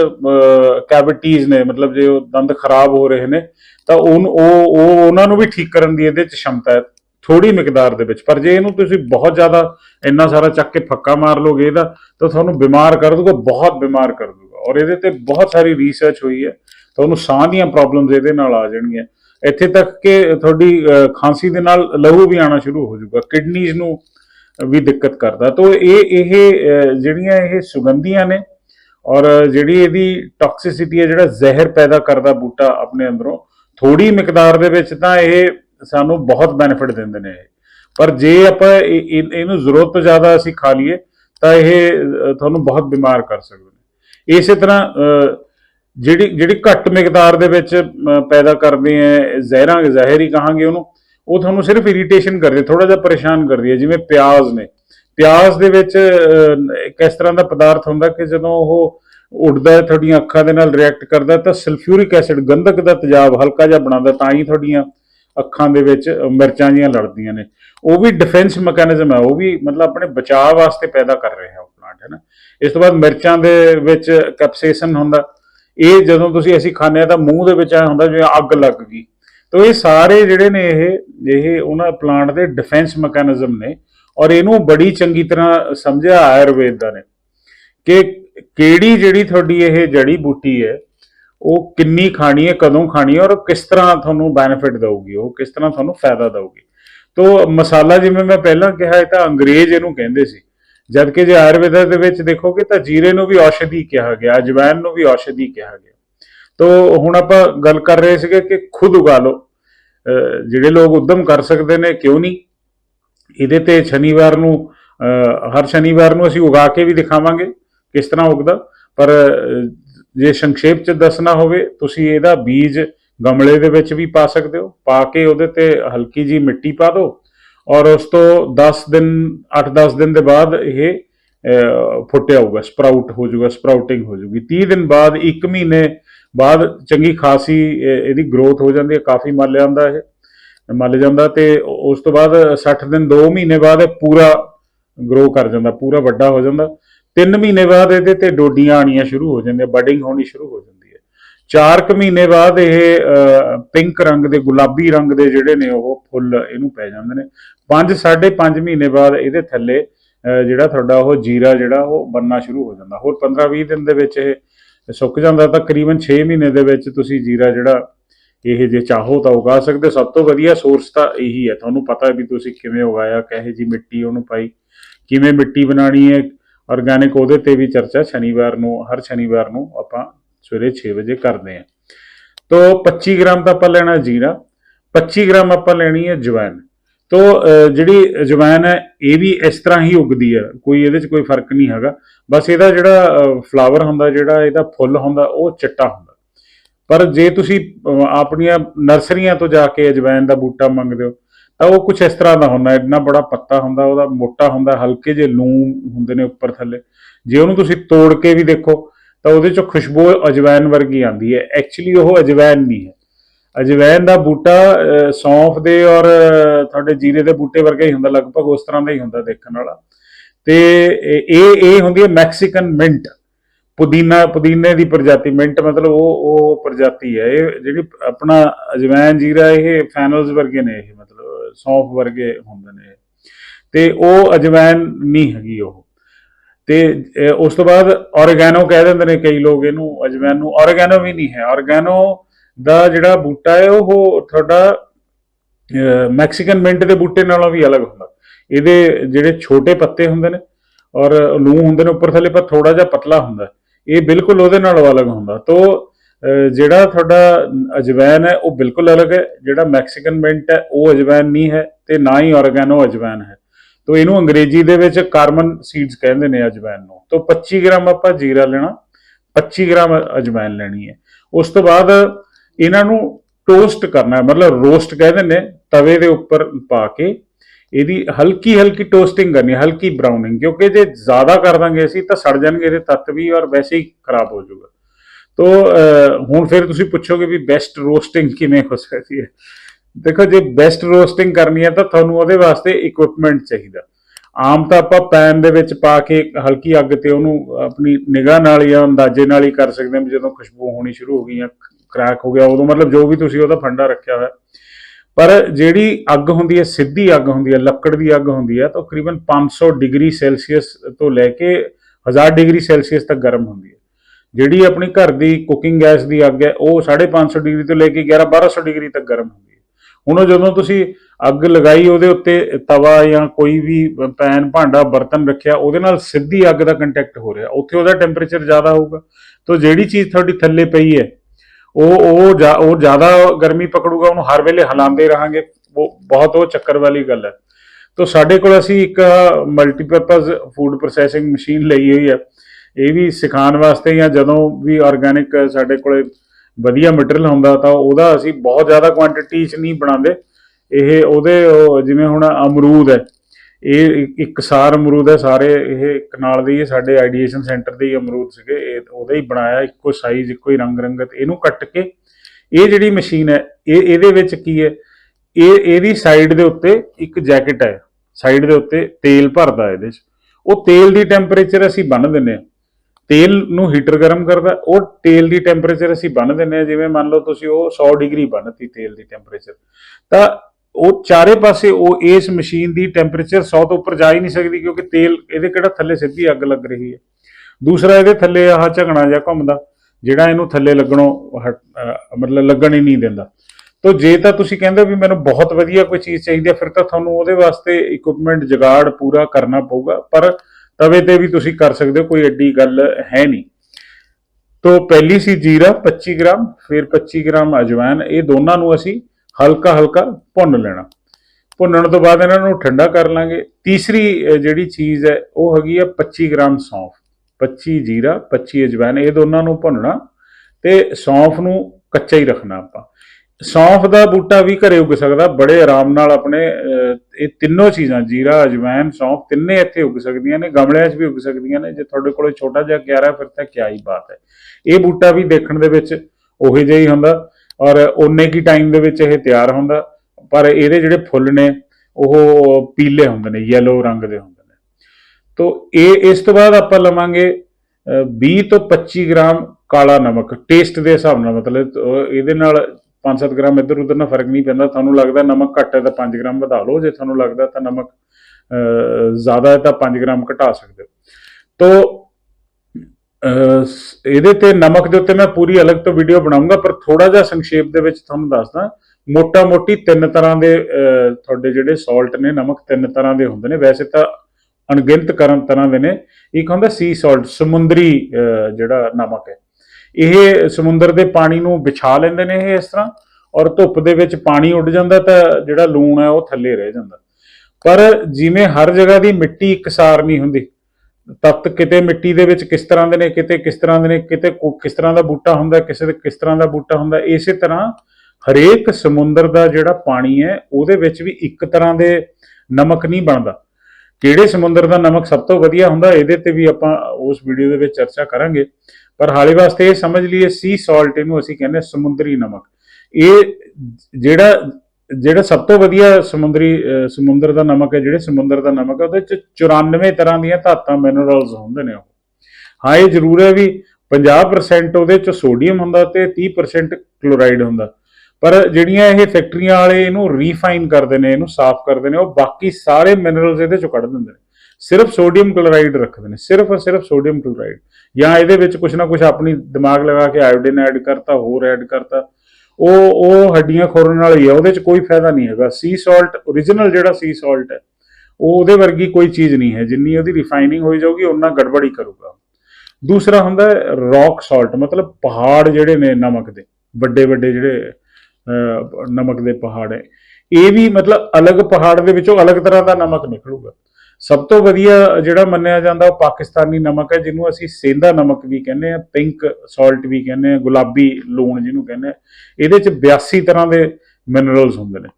ਕੈਵਿਟੀਜ਼ ਨੇ, ਮਤਲਬ ਜੇ ਉਹ ਦੰਦ ਖਰਾਬ ਹੋ ਰਹੇ ਨੇ, ਤਾਂ ਉਹ ਉਹ ਉਹ ਉਹਨਾਂ ਨੂੰ ਵੀ ਠੀਕ ਕਰਨ ਦੀ ਇਹਦੇ ਚ ਸ਼ਮਤਾ ਹੈ ਥੋੜੀ ਮਿਕਦਾਰ ਦੇ ਵਿੱਚ। ਪਰ ਜੇ ਇਹਨੂੰ ਤੁਸੀਂ ਬਹੁਤ ਜ਼ਿਆਦਾ ਇੰਨਾ ਸਾਰਾ ਚੱਕ ਕੇ ਫੱਕਾ ਮਾਰ ਲੋਗੇ ਇਹਦਾ, ਤਾਂ ਤੁਹਾਨੂੰ ਬਿਮਾਰ ਕਰ ਦੂਗਾ ਬਹੁਤ ਬਿਮਾਰ ਕਰ ਦੂਗਾ ਔਰ ਇਹਦੇ ਤੇ ਬਹੁਤ ਸਾਰੀ ਰਿਸਰਚ ਹੋਈ ਹੈ। ਤੁਹਾਨੂੰ ਸਾਹ ਦੀਆਂ ਪ੍ਰੋਬਲਮਸ ਇਹਦੇ ਨਾਲ ਆ ਜਾਣਗੀਆਂ। ਇੱਥੇ ਤੱਕ ਕਿ ਤੁਹਾਡੀ ਖਾਂਸੀ ਦੇ ਨਾਲ ਲਹੂ ਵੀ ਆਣਾ ਸ਼ੁਰੂ ਹੋ ਜਾਊਗਾ ਕਿਡਨੀਜ਼ ਨੂੰ ਵੀ ਦਿੱਕਤ ਕਰਦਾ। ਤਾਂ ਇਹ ਇਹ ਜਿਹੜੀਆਂ ਇਹ ਸੁਗੰਧੀਆਂ ਨੇ ਔਰ ਜਿਹੜੀ ਇਹਦੀ ਟੌਕਸਿਸਿਟੀ ਹੈ, ਜਿਹੜਾ ਜ਼ਹਿਰ ਪੈਦਾ ਕਰਦਾ ਬੂਟਾ ਆਪਣੇ ਅੰਦਰੋਂ ਥੋੜੀ ਮਿਕਦਾਰ ਦੇ ਵਿੱਚ ਤਾਂ ਇਹ ਸਾਨੂੰ ਬਹੁਤ ਬੈਨੀਫਿਟ ਦਿੰਦੇ ਨੇ ਇਹ। ਪਰ ਜੇ ਆਪਾਂ ਇਹ- ਇਹਨੂੰ ਜ਼ਰੂਰਤ ਤੋਂ ਜ਼ਿਆਦਾ ਅਸੀਂ ਖਾ ਲਈਏ, ਤਾਂ ਇਹ ਤੁਹਾਨੂੰ ਬਹੁਤ ਬਿਮਾਰ ਕਰ ਸਕਦੇ ਨੇ। ਇਸੇ ਤਰ੍ਹਾਂ ਜਿਹੜੀ ਜਿਹੜੀ ਘੱਟ ਮਿਕਦਾਰ ਦੇ ਵਿੱਚ ਪੈਦਾ ਕਰਦੇ ਆ, ਜ਼ਹਿਰਾਂ, ਜ਼ਹਿਰ ਹੀ ਕਹਾਂਗੇ ਉਹਨੂੰ, ਉਹ ਤੁਹਾਨੂੰ ਸਿਰਫ ਇਰੀਟੇਸ਼ਨ ਕਰਦੇ ਥੋੜਾ ਜਿਹਾ ਪਰੇਸ਼ਾਨ ਕਰਦੀ ਹੈ, ਜਿਵੇਂ ਪਿਆਜ਼ ਨੇ। ਪਿਆਜ਼ ਦੇ ਵਿੱਚ ਇੱਕ ਇਸ ਤਰ੍ਹਾਂ ਦਾ ਪਦਾਰਥ ਹੁੰਦਾ ਕਿ ਜਦੋਂ ਉਹ ਉੱਡਦਾ ਹੈ, ਤੁਹਾਡੀਆਂ ਅੱਖਾਂ ਦੇ ਨਾਲ ਰਿਐਕਟ ਕਰਦਾ ਤਾਂ ਸਲਫਿਊਰਿਕ ਐਸਿਡ ਗੰਧਕ ਦਾ ਤੇਜ਼ਾਬ ਹਲਕਾ ਜਿਹਾ ਬਣਾਉਂਦਾ, ਤਾਂ ਹੀ ਤੁਹਾਡੀਆਂ ਅੱਖਾਂ ਦੇ ਵਿੱਚ ਮਿਰਚਾਂ ਜੀਆਂ ਲੜਦੀਆਂ ਨੇ। ਉਹ ਵੀ ਡਿਫੈਂਸ ਮੈਕੈਨਿਜ਼ਮ ਹੈ, ਉਹ ਵੀ ਮਤਲਬ ਆਪਣੇ ਬਚਾਅ ਵਾਸਤੇ ਪੈਦਾ ਕਰ ਰਹੇ ਰਿਹਾ ਉਹ ਪਲਾਂਟ ਹੈ ਨਾ। ਇਸ ਤੋਂ ਬਾਅਦ ਮਿਰਚਾਂ ਦੇ ਵਿੱਚ ਕੈਪਸੇਸ਼ਨ ਹੁੰਦਾ ਇਹ ਜਦੋਂ ਤੁਸੀਂ ਅਸੀਂ ਖਾਂਦੇ ਆ ਤਾਂ ਮੂੰਹ ਦੇ ਵਿੱਚ ਐ ਹੁੰਦਾ ਜਿਵੇਂ ਅੱਗ ਲੱਗ ਗਈ। ਤਾਂ ਇਹ ਸਾਰੇ ਜਿਹੜੇ ਨੇ ਇਹ ਇਹ ਉਹਨਾਂ ਪਲਾਂਟ ਦੇ ਡਿਫੈਂਸ ਮੈਕੈਨਿਜ਼ਮ ਨੇ ਔਰ ਇਹਨੂੰ ਬੜੀ ਚੰਗੀ ਤਰ੍ਹਾਂ ਸਮਝਿਆ ਆਯੁਰਵੇਦ ਦਾ ਨੇ ਕਿ ਕਿਹੜੀ ਜਿਹੜੀ ਤੁਹਾਡੀ ਇਹ ਜੜੀ ਬੂਟੀ ਹੈ, ਉਹ ਕਿੰਨੀ ਖਾਣੀ ਹੈ, ਕਦੋਂ ਖਾਣੀ ਹੈ ਔਰ ਕਿਸ ਤਰ੍ਹਾਂ ਤੁਹਾਨੂੰ ਬੈਨੀਫਿਟ ਦੇਊਗੀ, ਉਹ ਕਿਸ ਤਰ੍ਹਾਂ ਤੁਹਾਨੂੰ ਫਾਇਦਾ ਦੇਊਗੀ। ਤੋ ਮਸਾਲਾ ਜਿਵੇਂ ਮੈਂ ਪਹਿਲਾਂ ਕਿਹਾ ਇਹ ਤਾਂ ਅੰਗਰੇਜ਼ ਇਹਨੂੰ ਕਹਿੰਦੇ ਸੀ ਜਦਕਿ ਜੇ ਆਯੁਰਵੇਦਾ ਦੇ ਵਿੱਚ ਦੇਖੋਗੇ ਤਾਂ ਜੀਰੇ ਨੂੰ ਵੀ ਔਸ਼ਧੀ ਕਿਹਾ ਗਿਆ ਅਜਵਾਇਨ ਨੂੰ ਵੀ ਔਸ਼ਧੀ ਕਿਹਾ ਗਿਆ। ਤੋ ਹੁਣ ਆਪਾਂ ਗੱਲ ਕਰ ਰਹੇ ਸੀਗੇ ਕਿ ਖੁਦ ਉਗਾ ਲਓ ਜਿਹੜੇ ਲੋਕ ਉਦਮ ਕਰ ਸਕਦੇ ਨੇ, ਕਿਉਂ ਨਹੀਂ? ਇਹਦੇ ਤੇ ਸ਼ਨੀਵਾਰ ਨੂੰ, ਅਹ ਹਰ ਸ਼ਨੀਵਾਰ ਨੂੰ ਅਸੀਂ ਉਗਾ ਕੇ ਵੀ ਦਿਖਾਵਾਂਗੇ ਕਿਸ ਤਰ੍ਹਾਂ ਉਗਦਾ। ਪਰ ਜੇ ਸੰਖੇਪ ਚ ਦੱਸਣਾ ਹੋਵੇ, ਤੁਸੀਂ ਇਹਦਾ ਬੀਜ ਗਮਲੇ ਦੇ ਵਿੱਚ ਵੀ ਪਾ ਸਕਦੇ ਹੋ। ਪਾ ਕੇ ਉਹਦੇ ਤੇ ਹਲਕੀ ਜੀ ਮਿੱਟੀ ਪਾ ਦਿਓ। ਔਰ ਉਸ ਤੋਂ 10 ਦਿਨ 8-10 ਦਿਨ ਦੇ ਬਾਅਦ ਇਹ ਫੁੱਟਿਆ ਹੋਊਗਾ, ਸਪਰਾਊਟ ਹੋ ਜਾਊਗਾ, ਸਪਰਾਊਟਿੰਗ ਹੋ ਜਾਊਗੀ। 30 ਦਿਨ ਬਾਅਦ 1 ਮਹੀਨੇ ਬਾਅਦ ਚੰਗੀ ਖਾਸੀ ਇਹਦੀ ਗਰੋਥ ਹੋ ਜਾਂਦੀ ਹੈ, ਕਾਫੀ ਮੱਲ ਜਾਂਦਾ ਇਹ, ਮੱਲ ਜਾਂਦਾ ਤੇ ਉਸ ਤੋਂ ਬਾਅਦ 60 ਦਿਨ 2 ਮਹੀਨੇ ਬਾਅਦ ਇਹ ਪੂਰਾ ਗਰੋ ਕਰ ਜਾਂਦਾ, ਪੂਰਾ ਵੱਡਾ ਹੋ ਜਾਂਦਾ। 3 ਮਹੀਨੇ ਬਾਅਦ ਇਹਦੇ ਤੇ ਡੋਡੀਆਂ ਆਣੀਆਂ ਸ਼ੁਰੂ ਹੋ ਜਾਂਦੀਆਂ ਬਡਿੰਗ ਹੋਣੀ ਸ਼ੁਰੂ ਹੋ ਜਾਂਦੀ। 4 ਕੁ ਮਹੀਨੇ ਬਾਅਦ ਇਹ ਪਿੰਕ ਰੰਗ ਦੇ, ਗੁਲਾਬੀ ਰੰਗ ਦੇ ਜਿਹੜੇ ਨੇ ਉਹ ਫੁੱਲ ਇਹਨੂੰ ਪੈ ਜਾਂਦੇ ਨੇ। 5 5.5 ਮਹੀਨੇ ਬਾਅਦ ਇਹਦੇ ਥੱਲੇ ਜਿਹੜਾ ਤੁਹਾਡਾ ਉਹ ਜੀਰਾ ਜਿਹੜਾ ਉਹ ਬੰਨਣਾ ਸ਼ੁਰੂ ਹੋ ਜਾਂਦਾ। ਹੋਰ 15-20 ਦਿਨ ਦੇ ਵਿੱਚ ਇਹ ਸੁੱਕ ਜਾਂਦਾ ਤਾਂ ਤਕਰੀਬਨ 6 ਮਹੀਨੇ ਦੇ ਵਿੱਚ ਤੁਸੀਂ ਜੀਰਾ ਜਿਹੜਾ ਇਹ ਜੇ ਚਾਹੋ ਤਾਂ ਉਗਾ ਸਕਦੇ। ਹੋ। ਸਭ ਤੋਂ ਵਧੀਆ ਸੋਰਸ ਤਾਂ ਇਹੀ ਹੈ। ਤੁਹਾਨੂੰ ਪਤਾ ਵੀ ਤੁਸੀਂ ਕਿਵੇਂ ਉਗਾਇਆ, ਕਿਹੇ ਜੀ ਮਿੱਟੀ ਉਹਨੂੰ ਪਾਈ, ਕਿਵੇਂ ਮਿੱਟੀ ਬਣਾਣੀ ਹੈ। ਆਰਗੈਨਿਕ ਉਹਦੇ ਤੇ ਵੀ ਚਰਚਾ ਸ਼ਨੀਵਾਰ ਨੂੰ, ਹਰ ਸ਼ਨੀਵਾਰ ਨੂੰ ਆਪਾਂ ਸਵੇਰੇ 6 ਵਜੇ ਕਰਦੇ ਹਾਂ ਤੋ 25 ਗ੍ਰਾਮ ਤਾਂ ਆਪਾਂ ਲੈਣਾ ਜੀਰਾ 25 ਗ੍ਰਾਮ ਆਪਾਂ ਲੈਣੀ ਹੈ ਜਵੈਨ ਤੋ ਜਿਹੜੀ ਅਜਵਾਇਨ ਹੈ, ਇਹ ਵੀ ਇਸ ਤਰ੍ਹਾਂ ਹੀ ਉੱਗਦੀ ਹੈ, ਕੋਈ ਇਹਦੇ 'ਚ ਕੋਈ ਫ਼ਰਕ ਨਹੀਂ ਹੈਗਾ। ਬਸ ਇਹਦਾ ਜਿਹੜਾ ਫਲਾਵਰ ਹੁੰਦਾ, ਜਿਹੜਾ ਇਹਦਾ ਫੁੱਲ ਹੁੰਦਾ, ਉਹ ਚਿੱਟਾ ਹੁੰਦਾ। ਪਰ ਜੇ ਤੁਸੀਂ ਆਪਣੀਆਂ ਨਰਸਰੀਆਂ ਤੋਂ ਜਾ ਕੇ ਅਜਵਾਇਨ ਦਾ ਬੂਟਾ ਮੰਗਦੇ ਹੋ, ਤਾਂ ਉਹ ਕੁਝ ਇਸ ਤਰ੍ਹਾਂ ਦਾ ਹੁੰਦਾ, ਇੰਨਾ ਬੜਾ ਪੱਤਾ ਹੁੰਦਾ, ਉਹਦਾ ਮੋਟਾ ਹੁੰਦਾ, ਹਲਕੇ ਜਿਹੇ ਲੂਮ ਹੁੰਦੇ ਨੇ ਉੱਪਰ ਥੱਲੇ। ਜੇ ਉਹਨੂੰ ਤੁਸੀਂ ਤੋੜ ਕੇ ਵੀ ਦੇਖੋ ਤਾਂ ਉਹਦੇ ਚੋਂ ਖੁਸ਼ਬੂ ਅਜਵਾਇਨ ਵਰਗੀ ਆਉਂਦੀ ਹੈ। ਐਕਚੁਅਲੀ ਉਹ ਅਜਵਾਇਨ ਨਹੀਂ ਹੈ। ਅਜਵਾਇਨ ਦਾ ਬੂਟਾ ਸੌਂਫ ਦੇ ਔਰ ਤੁਹਾਡੇ ਜੀਰੇ ਦੇ ਬੂਟੇ ਵਰਗਾ ਹੀ ਹੁੰਦਾ, ਲਗਭਗ ਉਸ ਤਰ੍ਹਾਂ ਦਾ ਹੀ ਹੁੰਦਾ ਦੇਖਣ ਵਾਲਾ। ਤੇ ਇਹ ਇਹ ਹੁੰਦੀ ਹੈ ਮੈਕਸੀਕਨ ਮਿੰਟ ਪੁਦੀਨਾ, ਪੁਦੀਨੇ ਦੀ ਪ੍ਰਜਾਤੀ। ਮਿੰਟ ਮਤਲਬ ਉਹ ਉਹ ਪ੍ਰਜਾਤੀ ਹੈ। ਇਹ ਜਿਹੜੀ ਆਪਣਾ ਅਜਵਾਇਨ ਜੀਰਾ, ਇਹ ਫੈਨਲਸ ਵਰਗੇ ਨੇ ਇਹ, ਮਤਲਬ ਸੌਂਫ ਵਰਗੇ ਹੁੰਦੇ ਨੇ। ਤੇ ਉਹ ਅਜਵਾਇਨ ਨਹੀਂ ਹੈਗੀ ਉਹ। ਤੇ ਉਸ ਤੋਂ ਬਾਅਦ ਔਰਗੈਨੋ ਕਹਿ ਦਿੰਦੇ ਨੇ ਕਈ ਲੋਕ ਇਹਨੂੰ ਅਜਵਾਇਨ ਨੂੰ। ਔਰਗੈਨੋ ਵੀ ਨਹੀਂ ਹੈ। ਔਰਗੈਨੋ ਦਾ ਜਿਹੜਾ ਬੂਟਾ ਹੈ, ਉਹ ਤੁਹਾਡਾ ਮੈਕਸੀਕਨ ਮਿੰਟ ਦੇ ਬੂਟੇ ਨਾਲੋਂ ਵੀ ਅਲੱਗ ਹੁੰਦਾ। ਇਹਦੇ ਜਿਹੜੇ ਛੋਟੇ ਪੱਤੇ ਹੁੰਦੇ ਨੇ ਔਰ ਲੂੰ ਹੁੰਦੇ ਨੇ, ਉੱਪਰ ਥੱਲੇ ਪਰ ਥੋੜਾ ਜਿਹਾ ਪਤਲਾ ਹੁੰਦਾ। ਇਹ ਬਿਲਕੁਲ ਉਹਦੇ ਨਾਲੋਂ ਅਲੱਗ ਹੁੰਦਾ। ਤੋਂ ਜਿਹੜਾ ਤੁਹਾਡਾ ਅਜਵਾਇਨ ਹੈ, ਉਹ ਬਿਲਕੁਲ ਅਲੱਗ ਹੈ। ਜਿਹੜਾ ਮੈਕਸੀਕਨ ਮਿੰਟ ਹੈ, ਉਹ ਅਜਵਾਇਨ ਨਹੀਂ ਹੈ ਤੇ ਨਾ ਹੀ ਔਰਗੈਨੋ ਅਜਵਾਇਨ ਹੈ। ਤੋਂ ਇਹਨੂੰ ਅੰਗਰੇਜ਼ੀ ਦੇ ਵਿੱਚ ਕਾਰਮਨ ਸੀਡਸ ਕਹਿੰਦੇ ਨੇ ਅਜਵਾਇਨ ਨੂੰ। ਤੋਂ 25 ਗ੍ਰਾਮ ਆਪਾਂ ਜੀਰਾ ਲੈਣਾ 25 ਗ੍ਰਾਮ ਅਜਵਾਇਨ ਲੈਣੀ ਹੈ। ਉਸ ਤੋਂ ਬਾਅਦ ਇਹਨਾਂ ਨੂੰ ਟੋਸਟ ਕਰਨਾ ਮਤਲਬ ਰੋਸਟ ਕਹਿੰਦੇ ਨੇ ਤਵੇ ਦੇ ਉੱਪਰ ਪਾ ਕੇ, ਇਹਦੀ ਹਲਕੀ ਹਲਕੀ ਟੋਸਟਿੰਗ ਕਰਨੀ ਹਲਕੀ ਬਰਾਊਨਿੰਗ, ਕਿਉਂਕਿ ਜੇ ਜ਼ਿਆਦਾ ਕਰ ਦਾਂਗੇ ਅਸੀਂ ਤਾਂ ਸੜ ਜਾਣਗੇ, ਇਹਦੇ ਤੱਤ ਵੀ ਔਰ ਵੈਸੇ ਹੀ ਖਰਾਬ ਹੋ ਜਾਊਗਾ। ਤੋ ਹੁਣ ਫਿਰ ਤੁਸੀਂ ਪੁੱਛੋਗੇ ਵੀ ਬੈਸਟ ਰੋਸਟਿੰਗ ਕਿਵੇਂ ਹੋ ਸਕਦੀ ਹੈ। ਦੇਖੋ, ਜੇ ਬੈਸਟ ਰੋਸਟਿੰਗ ਕਰਨੀ ਹੈ ਤਾਂ ਤੁਹਾਨੂੰ ਉਹਦੇ ਵਾਸਤੇ ਇਕਵਿਪਮੈਂਟ ਚਾਹੀਦਾ। ਆਮ ਤਾਂ ਆਪਾਂ ਪੈਨ ਦੇ ਵਿੱਚ ਪਾ ਕੇ ਹਲਕੀ ਅੱਗ ਤੇ ਉਹਨੂੰ ਆਪਣੀ ਨਿਗਾਹ ਨਾਲ ਜਾਂ ਅੰਦਾਜ਼ੇ ਨਾਲ ਹੀ ਕਰ ਸਕਦੇ ਹਾਂ ਵੀ ਜਦੋਂ ਖੁਸ਼ਬੂ ਹੋਣੀ ਸ਼ੁਰੂ ਹੋ ਗਈ ਜਾਂ ਕ੍ਰੈਕ ਹੋ ਗਿਆ, ਉਦੋਂ ਮਤਲਬ ਜੋ ਵੀ ਤੁਸੀਂ ਉਹਦਾ ਫੰਡਾ ਰੱਖਿਆ ਹੋਇਆ। ਪਰ ਜਿਹੜੀ ਅੱਗ ਹੁੰਦੀ ਹੈ, ਸਿੱਧੀ ਅੱਗ ਹੁੰਦੀ ਹੈ, ਲੱਕੜ ਦੀ ਅੱਗ ਹੁੰਦੀ ਹੈ, ਤਾਂ ਤਕਰੀਬਨ 500 ਡਿਗਰੀ ਸੈਲਸੀਅਸ ਤੋਂ ਲੈ ਕੇ 1000 ਡਿਗਰੀ ਸੈਲਸੀਅਸ ਤੱਕ ਗਰਮ ਹੁੰਦੀ ਹੈ। ਜਿਹੜੀ ਆਪਣੀ ਘਰ ਦੀ ਕੁਕਿੰਗ ਗੈਸ ਦੀ ਅੱਗ ਹੈ, ਉਹ 550 ਡਿਗਰੀ ਤੋਂ ਲੈ ਕੇ 11 1200 ਡਿਗਰੀ ਤੱਕ ਗਰਮ ਹੁੰਦੀ ਹੈ। ਹੁਣ ਉਹ ਜਦੋਂ ਤੁਸੀਂ ਅੱਗ ਲਗਾਈ, ਉਹਦੇ ਉੱਤੇ ਤਵਾ ਜਾਂ ਕੋਈ ਵੀ ਪੈਨ, ਭਾਂਡਾ, ਬਰਤਨ ਰੱਖਿਆ, ਉਹਦੇ ਨਾਲ ਸਿੱਧੀ ਅੱਗ ਦਾ ਕੰਟੈਕਟ ਹੋ ਰਿਹਾ। ਉੱਥੇ ਉਹਦਾ ਟੈਂਪਰੇਚਰ ਜ਼ਿਆਦਾ ਹੋਊਗਾ। ਤਾਂ ਜਿਹੜੀ ਚੀਜ਼ ਤੁਹਾਡੀ ਥੱਲੇ ਪਈ ਹੈ, ਉਹ ਉਹ ਉਹ ਜ਼ਿਆਦਾ ਗਰਮੀ ਪਕੜੂਗਾ, ਉਹਨੂੰ ਹਰ ਵੇਲੇ ਹਲਾਉਂਦੇ ਰਹਾਂਗੇ। ਉਹ ਬਹੁਤ ਉਹ ਚੱਕਰ ਵਾਲੀ ਗੱਲ ਹੈ। ਤਾਂ ਸਾਡੇ ਕੋਲ ਅਸੀਂ ਇੱਕ ਮਲਟੀਪਰਪਸ ਫੂਡ ਪ੍ਰੋਸੈਸਿੰਗ ਮਸ਼ੀਨ ਲਈ ਹੋਈ ਹੈ। ਇਹ ਵੀ ਸਿਖਾਉਣ ਵਾਸਤੇ ਜਾਂ ਜਦੋਂ ਵੀ ਆਰਗੈਨਿਕ ਸਾਡੇ ਕੋਲੇ ਵਧੀਆ ਮਟੀਰੀਅਲ ਹੁੰਦਾ ਤਾਂ ਉਹਦਾ ਅਸੀਂ ਬਹੁਤ ਜ਼ਿਆਦਾ ਕੁਆਂਟੀਟੀ 'ਚ ਨਹੀਂ ਬਣਾਉਂਦੇ। ਇਹ ਉਹਦੇ ਜਿਵੇਂ ਹੁਣ ਅਮਰੂਦ ਹੈ, ਇਹ ਇੱਕ- ਇੱਕ ਸਾਰ ਅਮਰੂਦ ਹੈ, ਸਾਰੇ ਇਹ ਇੱਕ ਨਾਲ ਦੇ ਹੀ ਸਾਡੇ ਆਈਡੀਏਸ਼ਨ ਸੈਂਟਰ ਦੇ ਹੀ ਅਮਰੂਦ ਸੀਗੇ, ਇਹ ਉਹਦਾ ਹੀ ਬਣਾਇਆ, ਇੱਕੋ ਸਾਈਜ਼ ਇੱਕੋ ਹੀ ਰੰਗ ਰੰਗਤ ਇਹਨੂੰ ਕੱਟ ਕੇ ਇਹ ਜਿਹੜੀ ਮਸ਼ੀਨ ਹੈ, ਇਹ, ਇਹਦੇ ਵਿੱਚ ਕੀ ਹੈ, ਇਹ, ਇਹਦੀ ਸਾਈਡ ਦੇ ਉੱਤੇ ਇੱਕ ਜੈਕਟ ਹੈ ਸਾਈਡ ਦੇ ਉੱਤੇ ਤੇਲ ਭਰਦਾ ਇਹਦੇ 'ਚ ਉਹ ਤੇਲ ਦੀ ਟੈਂਪਰੇਚਰ ਅਸੀਂ ਬੰਨ ਦਿੰਨੇ ਆ ਤੇਲ ਨੂੰ ਹੀਟਰ ਗਰਮ ਕਰਦਾ, ਉਹ ਤੇਲ ਦੀ ਟੈਂਪਰੇਚਰ ਅਸੀਂ ਬੰਨ ਦਿੰਨੇ ਆ ਜਿਵੇਂ ਮੰਨ ਲਓ ਤੁਸੀਂ ਉਹ 100 ਡਿਗਰੀ ਬੰਨਤੀ ਤੇਲ ਦੀ ਟੈਂਪਰੇਚਰ ਤਾਂ ਉਹ ਚਾਰੇ ਪਾਸੇ ਉਹ ਇਸ ਮਸ਼ੀਨ ਦੀ ਟੈਂਪਰੇਚਰ 100 ਤੋਂ ਉੱਪਰ ਜਾ ਹੀ ਨਹੀਂ ਸਕਦੀ, ਕਿਉਂਕਿ ਤੇਲ ਇਹਦੇ ਕਿਹੜਾ ਥੱਲੇ ਸਿੱਧੀ ਅੱਗ ਲੱਗ ਰਹੀ ਹੈ। ਦੂਸਰਾ ਇਹਦੇ ਥੱਲੇ ਆਹ ਝਗਣਾ ਜਿਹਾ ਘੁੰਮਦਾ, ਜਿਹੜਾ ਇਹਨੂੰ ਥੱਲੇ ਲੱਗਣੋਂ ਮਤਲਬ ਲੱਗਣ ਹੀ ਨਹੀਂ ਦਿੰਦਾ। ਤੋ ਜੇ ਤਾਂ ਤੁਸੀਂ ਕਹਿੰਦੇ ਵੀ ਮੈਨੂੰ ਬਹੁਤ ਵਧੀਆ ਕੋਈ ਚੀਜ਼ ਚਾਹੀਦੀ ਹੈ, ਫਿਰ ਤਾਂ ਤੁਹਾਨੂੰ ਉਹਦੇ ਵਾਸਤੇ ਇਕਵਿਪਮੈਂਟ ਜਗਾੜ ਪੂਰਾ ਕਰਨਾ ਪਊਗਾ, ਪਰ ਤਵੇ ਤੇ ਵੀ ਤੁਸੀਂ ਕਰ ਸਕਦੇ ਹੋ, ਕੋਈ ਐਡੀ ਗੱਲ ਹੈ ਨਹੀਂ। ਤੋਂ ਪਹਿਲੀ ਸੀ ਜੀਰਾ 25 ਗ੍ਰਾਮ, ਫਿਰ 25 ਗ੍ਰਾਮ ਅਜਵਾਇਨ, ਇਹ ਦੋਨਾਂ ਨੂੰ ਅਸੀਂ ਹਲਕਾ ਹਲਕਾ ਭੁੰਨ ਲੈਣਾ। ਭੁੰਨਣ ਤੋਂ ਬਾਅਦ ਇਹਨਾਂ ਨੂੰ ਠੰਡਾ ਕਰ ਲਾਂਗੇ। ਤੀਸਰੀ ਜਿਹੜੀ ਚੀਜ਼ ਹੈ, ਉਹ ਹੈਗੀ ਹੈ 25 ਗ੍ਰਾਮ ਸੌਂਫ। 25 ਜੀਰਾ 25 ਅਜਵਾਇਨ, ਇਹ ਦੋਨਾਂ ਨੂੰ ਭੁੰਨਣਾ ਤੇ ਸੌਂਫ ਨੂੰ ਕੱਚਾ ਹੀ ਰੱਖਣਾ ਆਪਾਂ। ਸੌਂਫ ਦਾ ਬੂਟਾ ਵੀ ਘਰੇ ਉੱਗ ਸਕਦਾ ਬੜੇ ਆਰਾਮ ਨਾਲ ਆਪਣੇ ਅਹ, ਇਹ ਤਿੰਨੋਂ ਚੀਜ਼ਾਂ ਜੀਰਾ ਅਜਵਾਇਨ ਸੌਂਫ ਤਿੰਨੇ ਇੱਥੇ ਉੱਗ ਸਕਦੀਆਂ ਨੇ ਗਮਲਿਆਂ 'ਚ ਵੀ ਉੱਗ ਸਕਦੀਆਂ ਨੇ ਜੇ ਤੁਹਾਡੇ ਕੋਲ ਛੋਟਾ ਜਿਹਾ ਕਿਆਰਾ ਫਿਰ ਤਾਂ ਕਿਆ ਹੀ ਬਾਤ ਹੈ। ਇਹ ਬੂਟਾ ਵੀ ਦੇਖਣ ਦੇ ਵਿੱਚ ਉਹੇ ਜਿਹਾ ਹੀ ਹੁੰਦਾ ਔਰ ਓਨੇ ਕੀ ਟਾਈਮ ਦੇ ਵਿੱਚ ਇਹ ਤਿਆਰ ਹੁੰਦਾ ਪਰ ਇਹਦੇ ਜਿਹੜੇ ਫੁੱਲ ਨੇ ਉਹ ਪੀਲੇ ਹੁੰਦੇ ਨੇ ਯੈਲੋ ਰੰਗ ਦੇ ਹੁੰਦੇ ਨੇ। ਤੋ ਇਹ ਇਸ ਤੋਂ ਬਾਅਦ ਆਪਾਂ ਲਵਾਂਗੇ ਅਹ, 20 ਤੋਂ 25 ਗ੍ਰਾਮ ਕਾਲਾ ਨਮਕ ਟੇਸਟ ਦੇ ਹਿਸਾਬ ਨਾਲ ਮਤਲਬ ਇਹਦੇ ਨਾਲ 5-7 ਗ੍ਰਾਮ ਇੱਧਰ ਉੱਧਰ ਨਾਲ ਫ਼ਰਕ ਨਹੀਂ ਪੈਂਦਾ। ਤੁਹਾਨੂੰ ਲੱਗਦਾ ਨਮਕ ਘੱਟ ਹੈ ਤਾਂ 5 ਗ੍ਰਾਮ ਵਧਾ ਲਓ। ਜੇ ਤੁਹਾਨੂੰ ਲੱਗਦਾ ਤਾਂ ਨਮਕ ਅਹ, ਜ਼ਿਆਦਾ ਹੈ ਤਾਂ 5 ਗ੍ਰਾਮ ਘਟਾ ਸਕਦੇ ਹੋ। ਤੋ ਇਹਦੇ ਤੇ ਨਮਕ ਦੇ ਉੱਤੇ ਮੈਂ ਪੂਰੀ ਅਲੱਗ ਤੋਂ ਵੀਡੀਓ ਬਣਾਉਂਗਾ ਪਰ ਥੋੜਾ ਜਿਹਾ ਸੰਖੇਪ ਦੇ ਵਿੱਚ ਤੁਹਾਨੂੰ ਦੱਸਦਾ। ਮੋਟਾ ਮੋਟੀ ਤਿੰਨ ਤਰ੍ਹਾਂ ਦੇ ਅਹ, ਤੁਹਾਡੇ ਜਿਹੜੇ ਸਾਲਟ ਨੇ ਨਮਕ ਤਿੰਨ ਤਰ੍ਹਾਂ ਦੇ ਹੁੰਦੇ ਨੇ। ਵੈਸੇ ਤਾਂ ਅਣਗਿਣਤ ਕਰਨ ਤਰ੍ਹਾਂ ਦੇ ਨੇ। ਇੱਕ ਹੁੰਦਾ ਸੀ ਸਾਲਟ ਸਮੁੰਦਰੀ ਅਹ, ਜਿਹੜਾ ਨਮਕ ਹੈ। ਇਹ ਸਮੁੰਦਰ ਦੇ ਪਾਣੀ ਨੂੰ ਵਿਛਾ ਲੈਂਦੇ ਨੇ ਇਹ ਇਸ ਤਰ੍ਹਾਂ, ਔਰ ਧੁੱਪ ਦੇ ਵਿੱਚ ਪਾਣੀ ਉੱਡ ਜਾਂਦਾ ਤਾਂ ਜਿਹੜਾ ਲੂਣ ਹੈ ਉਹ ਥੱਲੇ ਰਹਿ ਜਾਂਦਾ। ਪਰ ਜਿਵੇਂ ਹਰ ਜਗ੍ਹਾ ਦੀ ਮਿੱਟੀ ਇਕਸਾਰ ਨਹੀਂ ਹੁੰਦੀ, ਤੱਤ ਕਿਤੇ ਮਿੱਟੀ ਦੇ ਵਿੱਚ ਕਿਸ ਤਰ੍ਹਾਂ ਦੇ ਨੇ, ਕਿਤੇ ਕਿਸ ਤਰ੍ਹਾਂ ਦੇ ਨੇ, ਕਿਤੇ ਕਿਸ ਤਰ੍ਹਾਂ ਦਾ ਬੂਟਾ ਹੁੰਦਾ, ਕਿਸੇ ਦੇ ਕਿਸ ਤਰ੍ਹਾਂ ਦਾ ਬੂਟਾ ਹੁੰਦਾ, ਇਸੇ ਤਰ੍ਹਾਂ ਹਰੇਕ ਸਮੁੰਦਰ ਦਾ ਜਿਹੜਾ ਪਾਣੀ ਹੈ, ਉਹਦੇ ਵਿੱਚ ਵੀ ਇੱਕ ਤਰ੍ਹਾਂ ਦੇ ਨਮਕ ਨਹੀਂ ਬਣਦਾ। ਕਿਹੜੇ ਸਮੁੰਦਰ ਦਾ ਨਮਕ ਸਭ ਤੋਂ ਵਧੀਆ ਹੁੰਦਾ, ਇਹਦੇ ਤੇ ਵੀ ਆਪਾਂ ਉਸ ਵੀਡੀਓ ਦੇ ਵਿੱਚ ਚਰਚਾ ਕਰਾਂਗੇ। ਪਰ ਹਾਲੇ ਵਾਸਤੇ ਇਹ ਸਮਝ ਲਈਏ ਸੀ ਸਾਲਟ ਇਹਨੂੰ ਅਸੀਂ ਕਹਿੰਦੇ ਸਮੁੰਦਰੀ ਨਮਕ। ਇਹ ਜਿਹੜਾ ਜਿਹੜਾ ਸਭ ਤੋਂ ਵਧੀਆ ਸਮੁੰਦਰੀ ਸਮੁੰਦਰ ਦਾ ਨਮਕ ਹੈ, ਜਿਹੜੇ ਸਮੁੰਦਰ ਦਾ ਨਮਕ ਹੈ, ਉਹਦੇ ਚ 94 ਤਰ੍ਹਾਂ ਦੀਆਂ ਧਾਤਾਂ ਮਿਨਰਲਸ ਹੁੰਦੇ ਨੇ ਉਹ। ਹਾਂ, ਇਹ ਜ਼ਰੂਰ ਹੈ ਵੀ 50% ਉਹਦੇ ਚ ਸੋਡੀਅਮ ਹੁੰਦਾ ਤੇ 30% ਕਲੋਰਾਈਡ ਹੁੰਦਾ। ਪਰ ਜਿਹੜੀਆਂ ਇਹ ਫੈਕਟਰੀਆਂ ਵਾਲੇ ਇਹਨੂੰ ਰੀਫਾਈਨ ਕਰਦੇ ਨੇ, ਇਹਨੂੰ ਸਾਫ਼ ਕਰਦੇ ਨੇ, ਉਹ ਬਾਕੀ ਸਾਰੇ ਮਿਨਰਲਸ ਇਹਦੇ ਚੋਂ ਕੱਢ ਦਿੰਦੇ ਨੇ। ਸਿਰਫ ਸੋਡੀਅਮ ਕਲੋਰਾਈਡ ਰੱਖਦੇ ਨੇ ਸਿਰਫ ਔਰ ਸਿਰਫ ਸੋਡੀਅਮ ਕਲੋਰਾਈਡ। ਜਾਂ ਇਹਦੇ ਵਿੱਚ ਕੁਝ ਨਾ ਕੁਝ ਆਪਣੀ ਦਿਮਾਗ ਲਗਾ ਕੇ ਆਇਓਡੀਨ ਐਡ ਕਰਤਾ ਹੋਰ ਐਡ ਕਰਤਾ। ਉਹ ਉਹ ਹੱਡੀਆਂ ਖੋਰਨ ਵਾਲੀ ਹੈ ਉਹਦੇ ਚ ਕੋਈ ਫਾਇਦਾ ਨਹੀਂ ਹੈਗਾ। ਸੀ ਸਾਲਟ origignal ਜਿਹੜਾ ਸੀ ਸਾਲਟ ਹੈ ਉਹ ਉਹਦੇ ਵਰਗੀ ਕੋਈ ਚੀਜ਼ ਨਹੀਂ ਹੈ। ਜਿੰਨੀ ਉਹਦੀ ਰਿਫਾਈਨਿੰਗ ਹੋਈ ਜਾਊਗੀ ਉਹਨਾਂ ਗੜਬੜੀ ਕਰੂਗਾ। ਦੂਸਰਾ ਹੁੰਦਾ ਰੌਕ ਸਾਲਟ ਮਤਲਬ ਪਹਾੜ ਜਿਹੜੇ ਨੇ ਨਮਕ ਦੇ ਵੱਡੇ ਵੱਡੇ ਜਿਹੜੇ ਅਹ, ਨਮਕ ਦੇ ਪਹਾੜ ਹੈ। ਇਹ ਵੀ ਮਤਲਬ ਅਲੱਗ ਪਹਾੜ ਦੇ ਵਿੱਚੋਂ ਅਲੱਗ ਤਰ੍ਹਾਂ ਦਾ ਨਮਕ ਨਿਕਲੂਗਾ। ਸਭ ਤੋਂ ਵਧੀਆ ਜਿਹੜਾ ਮੰਨਿਆ ਜਾਂਦਾ ਉਹ ਪਾਕਿਸਤਾਨੀ ਨਮਕ ਹੈ, ਜਿਹਨੂੰ ਅਸੀਂ ਸੇਂਦਾ ਨਮਕ ਵੀ ਕਹਿੰਦੇ ਆ ਪਿੰਕ ਸਾਲਟ ਵੀ ਕਹਿੰਦੇ ਆ ਗੁਲਾਬੀ ਲੂਣ ਜਿਹਨੂੰ ਕਹਿੰਦੇ ਆ ਇਹਦੇ ਚ 82 ਤਰ੍ਹਾਂ ਦੇ ਮਿਨਰਲਸ ਹੁੰਦੇ ਨੇ।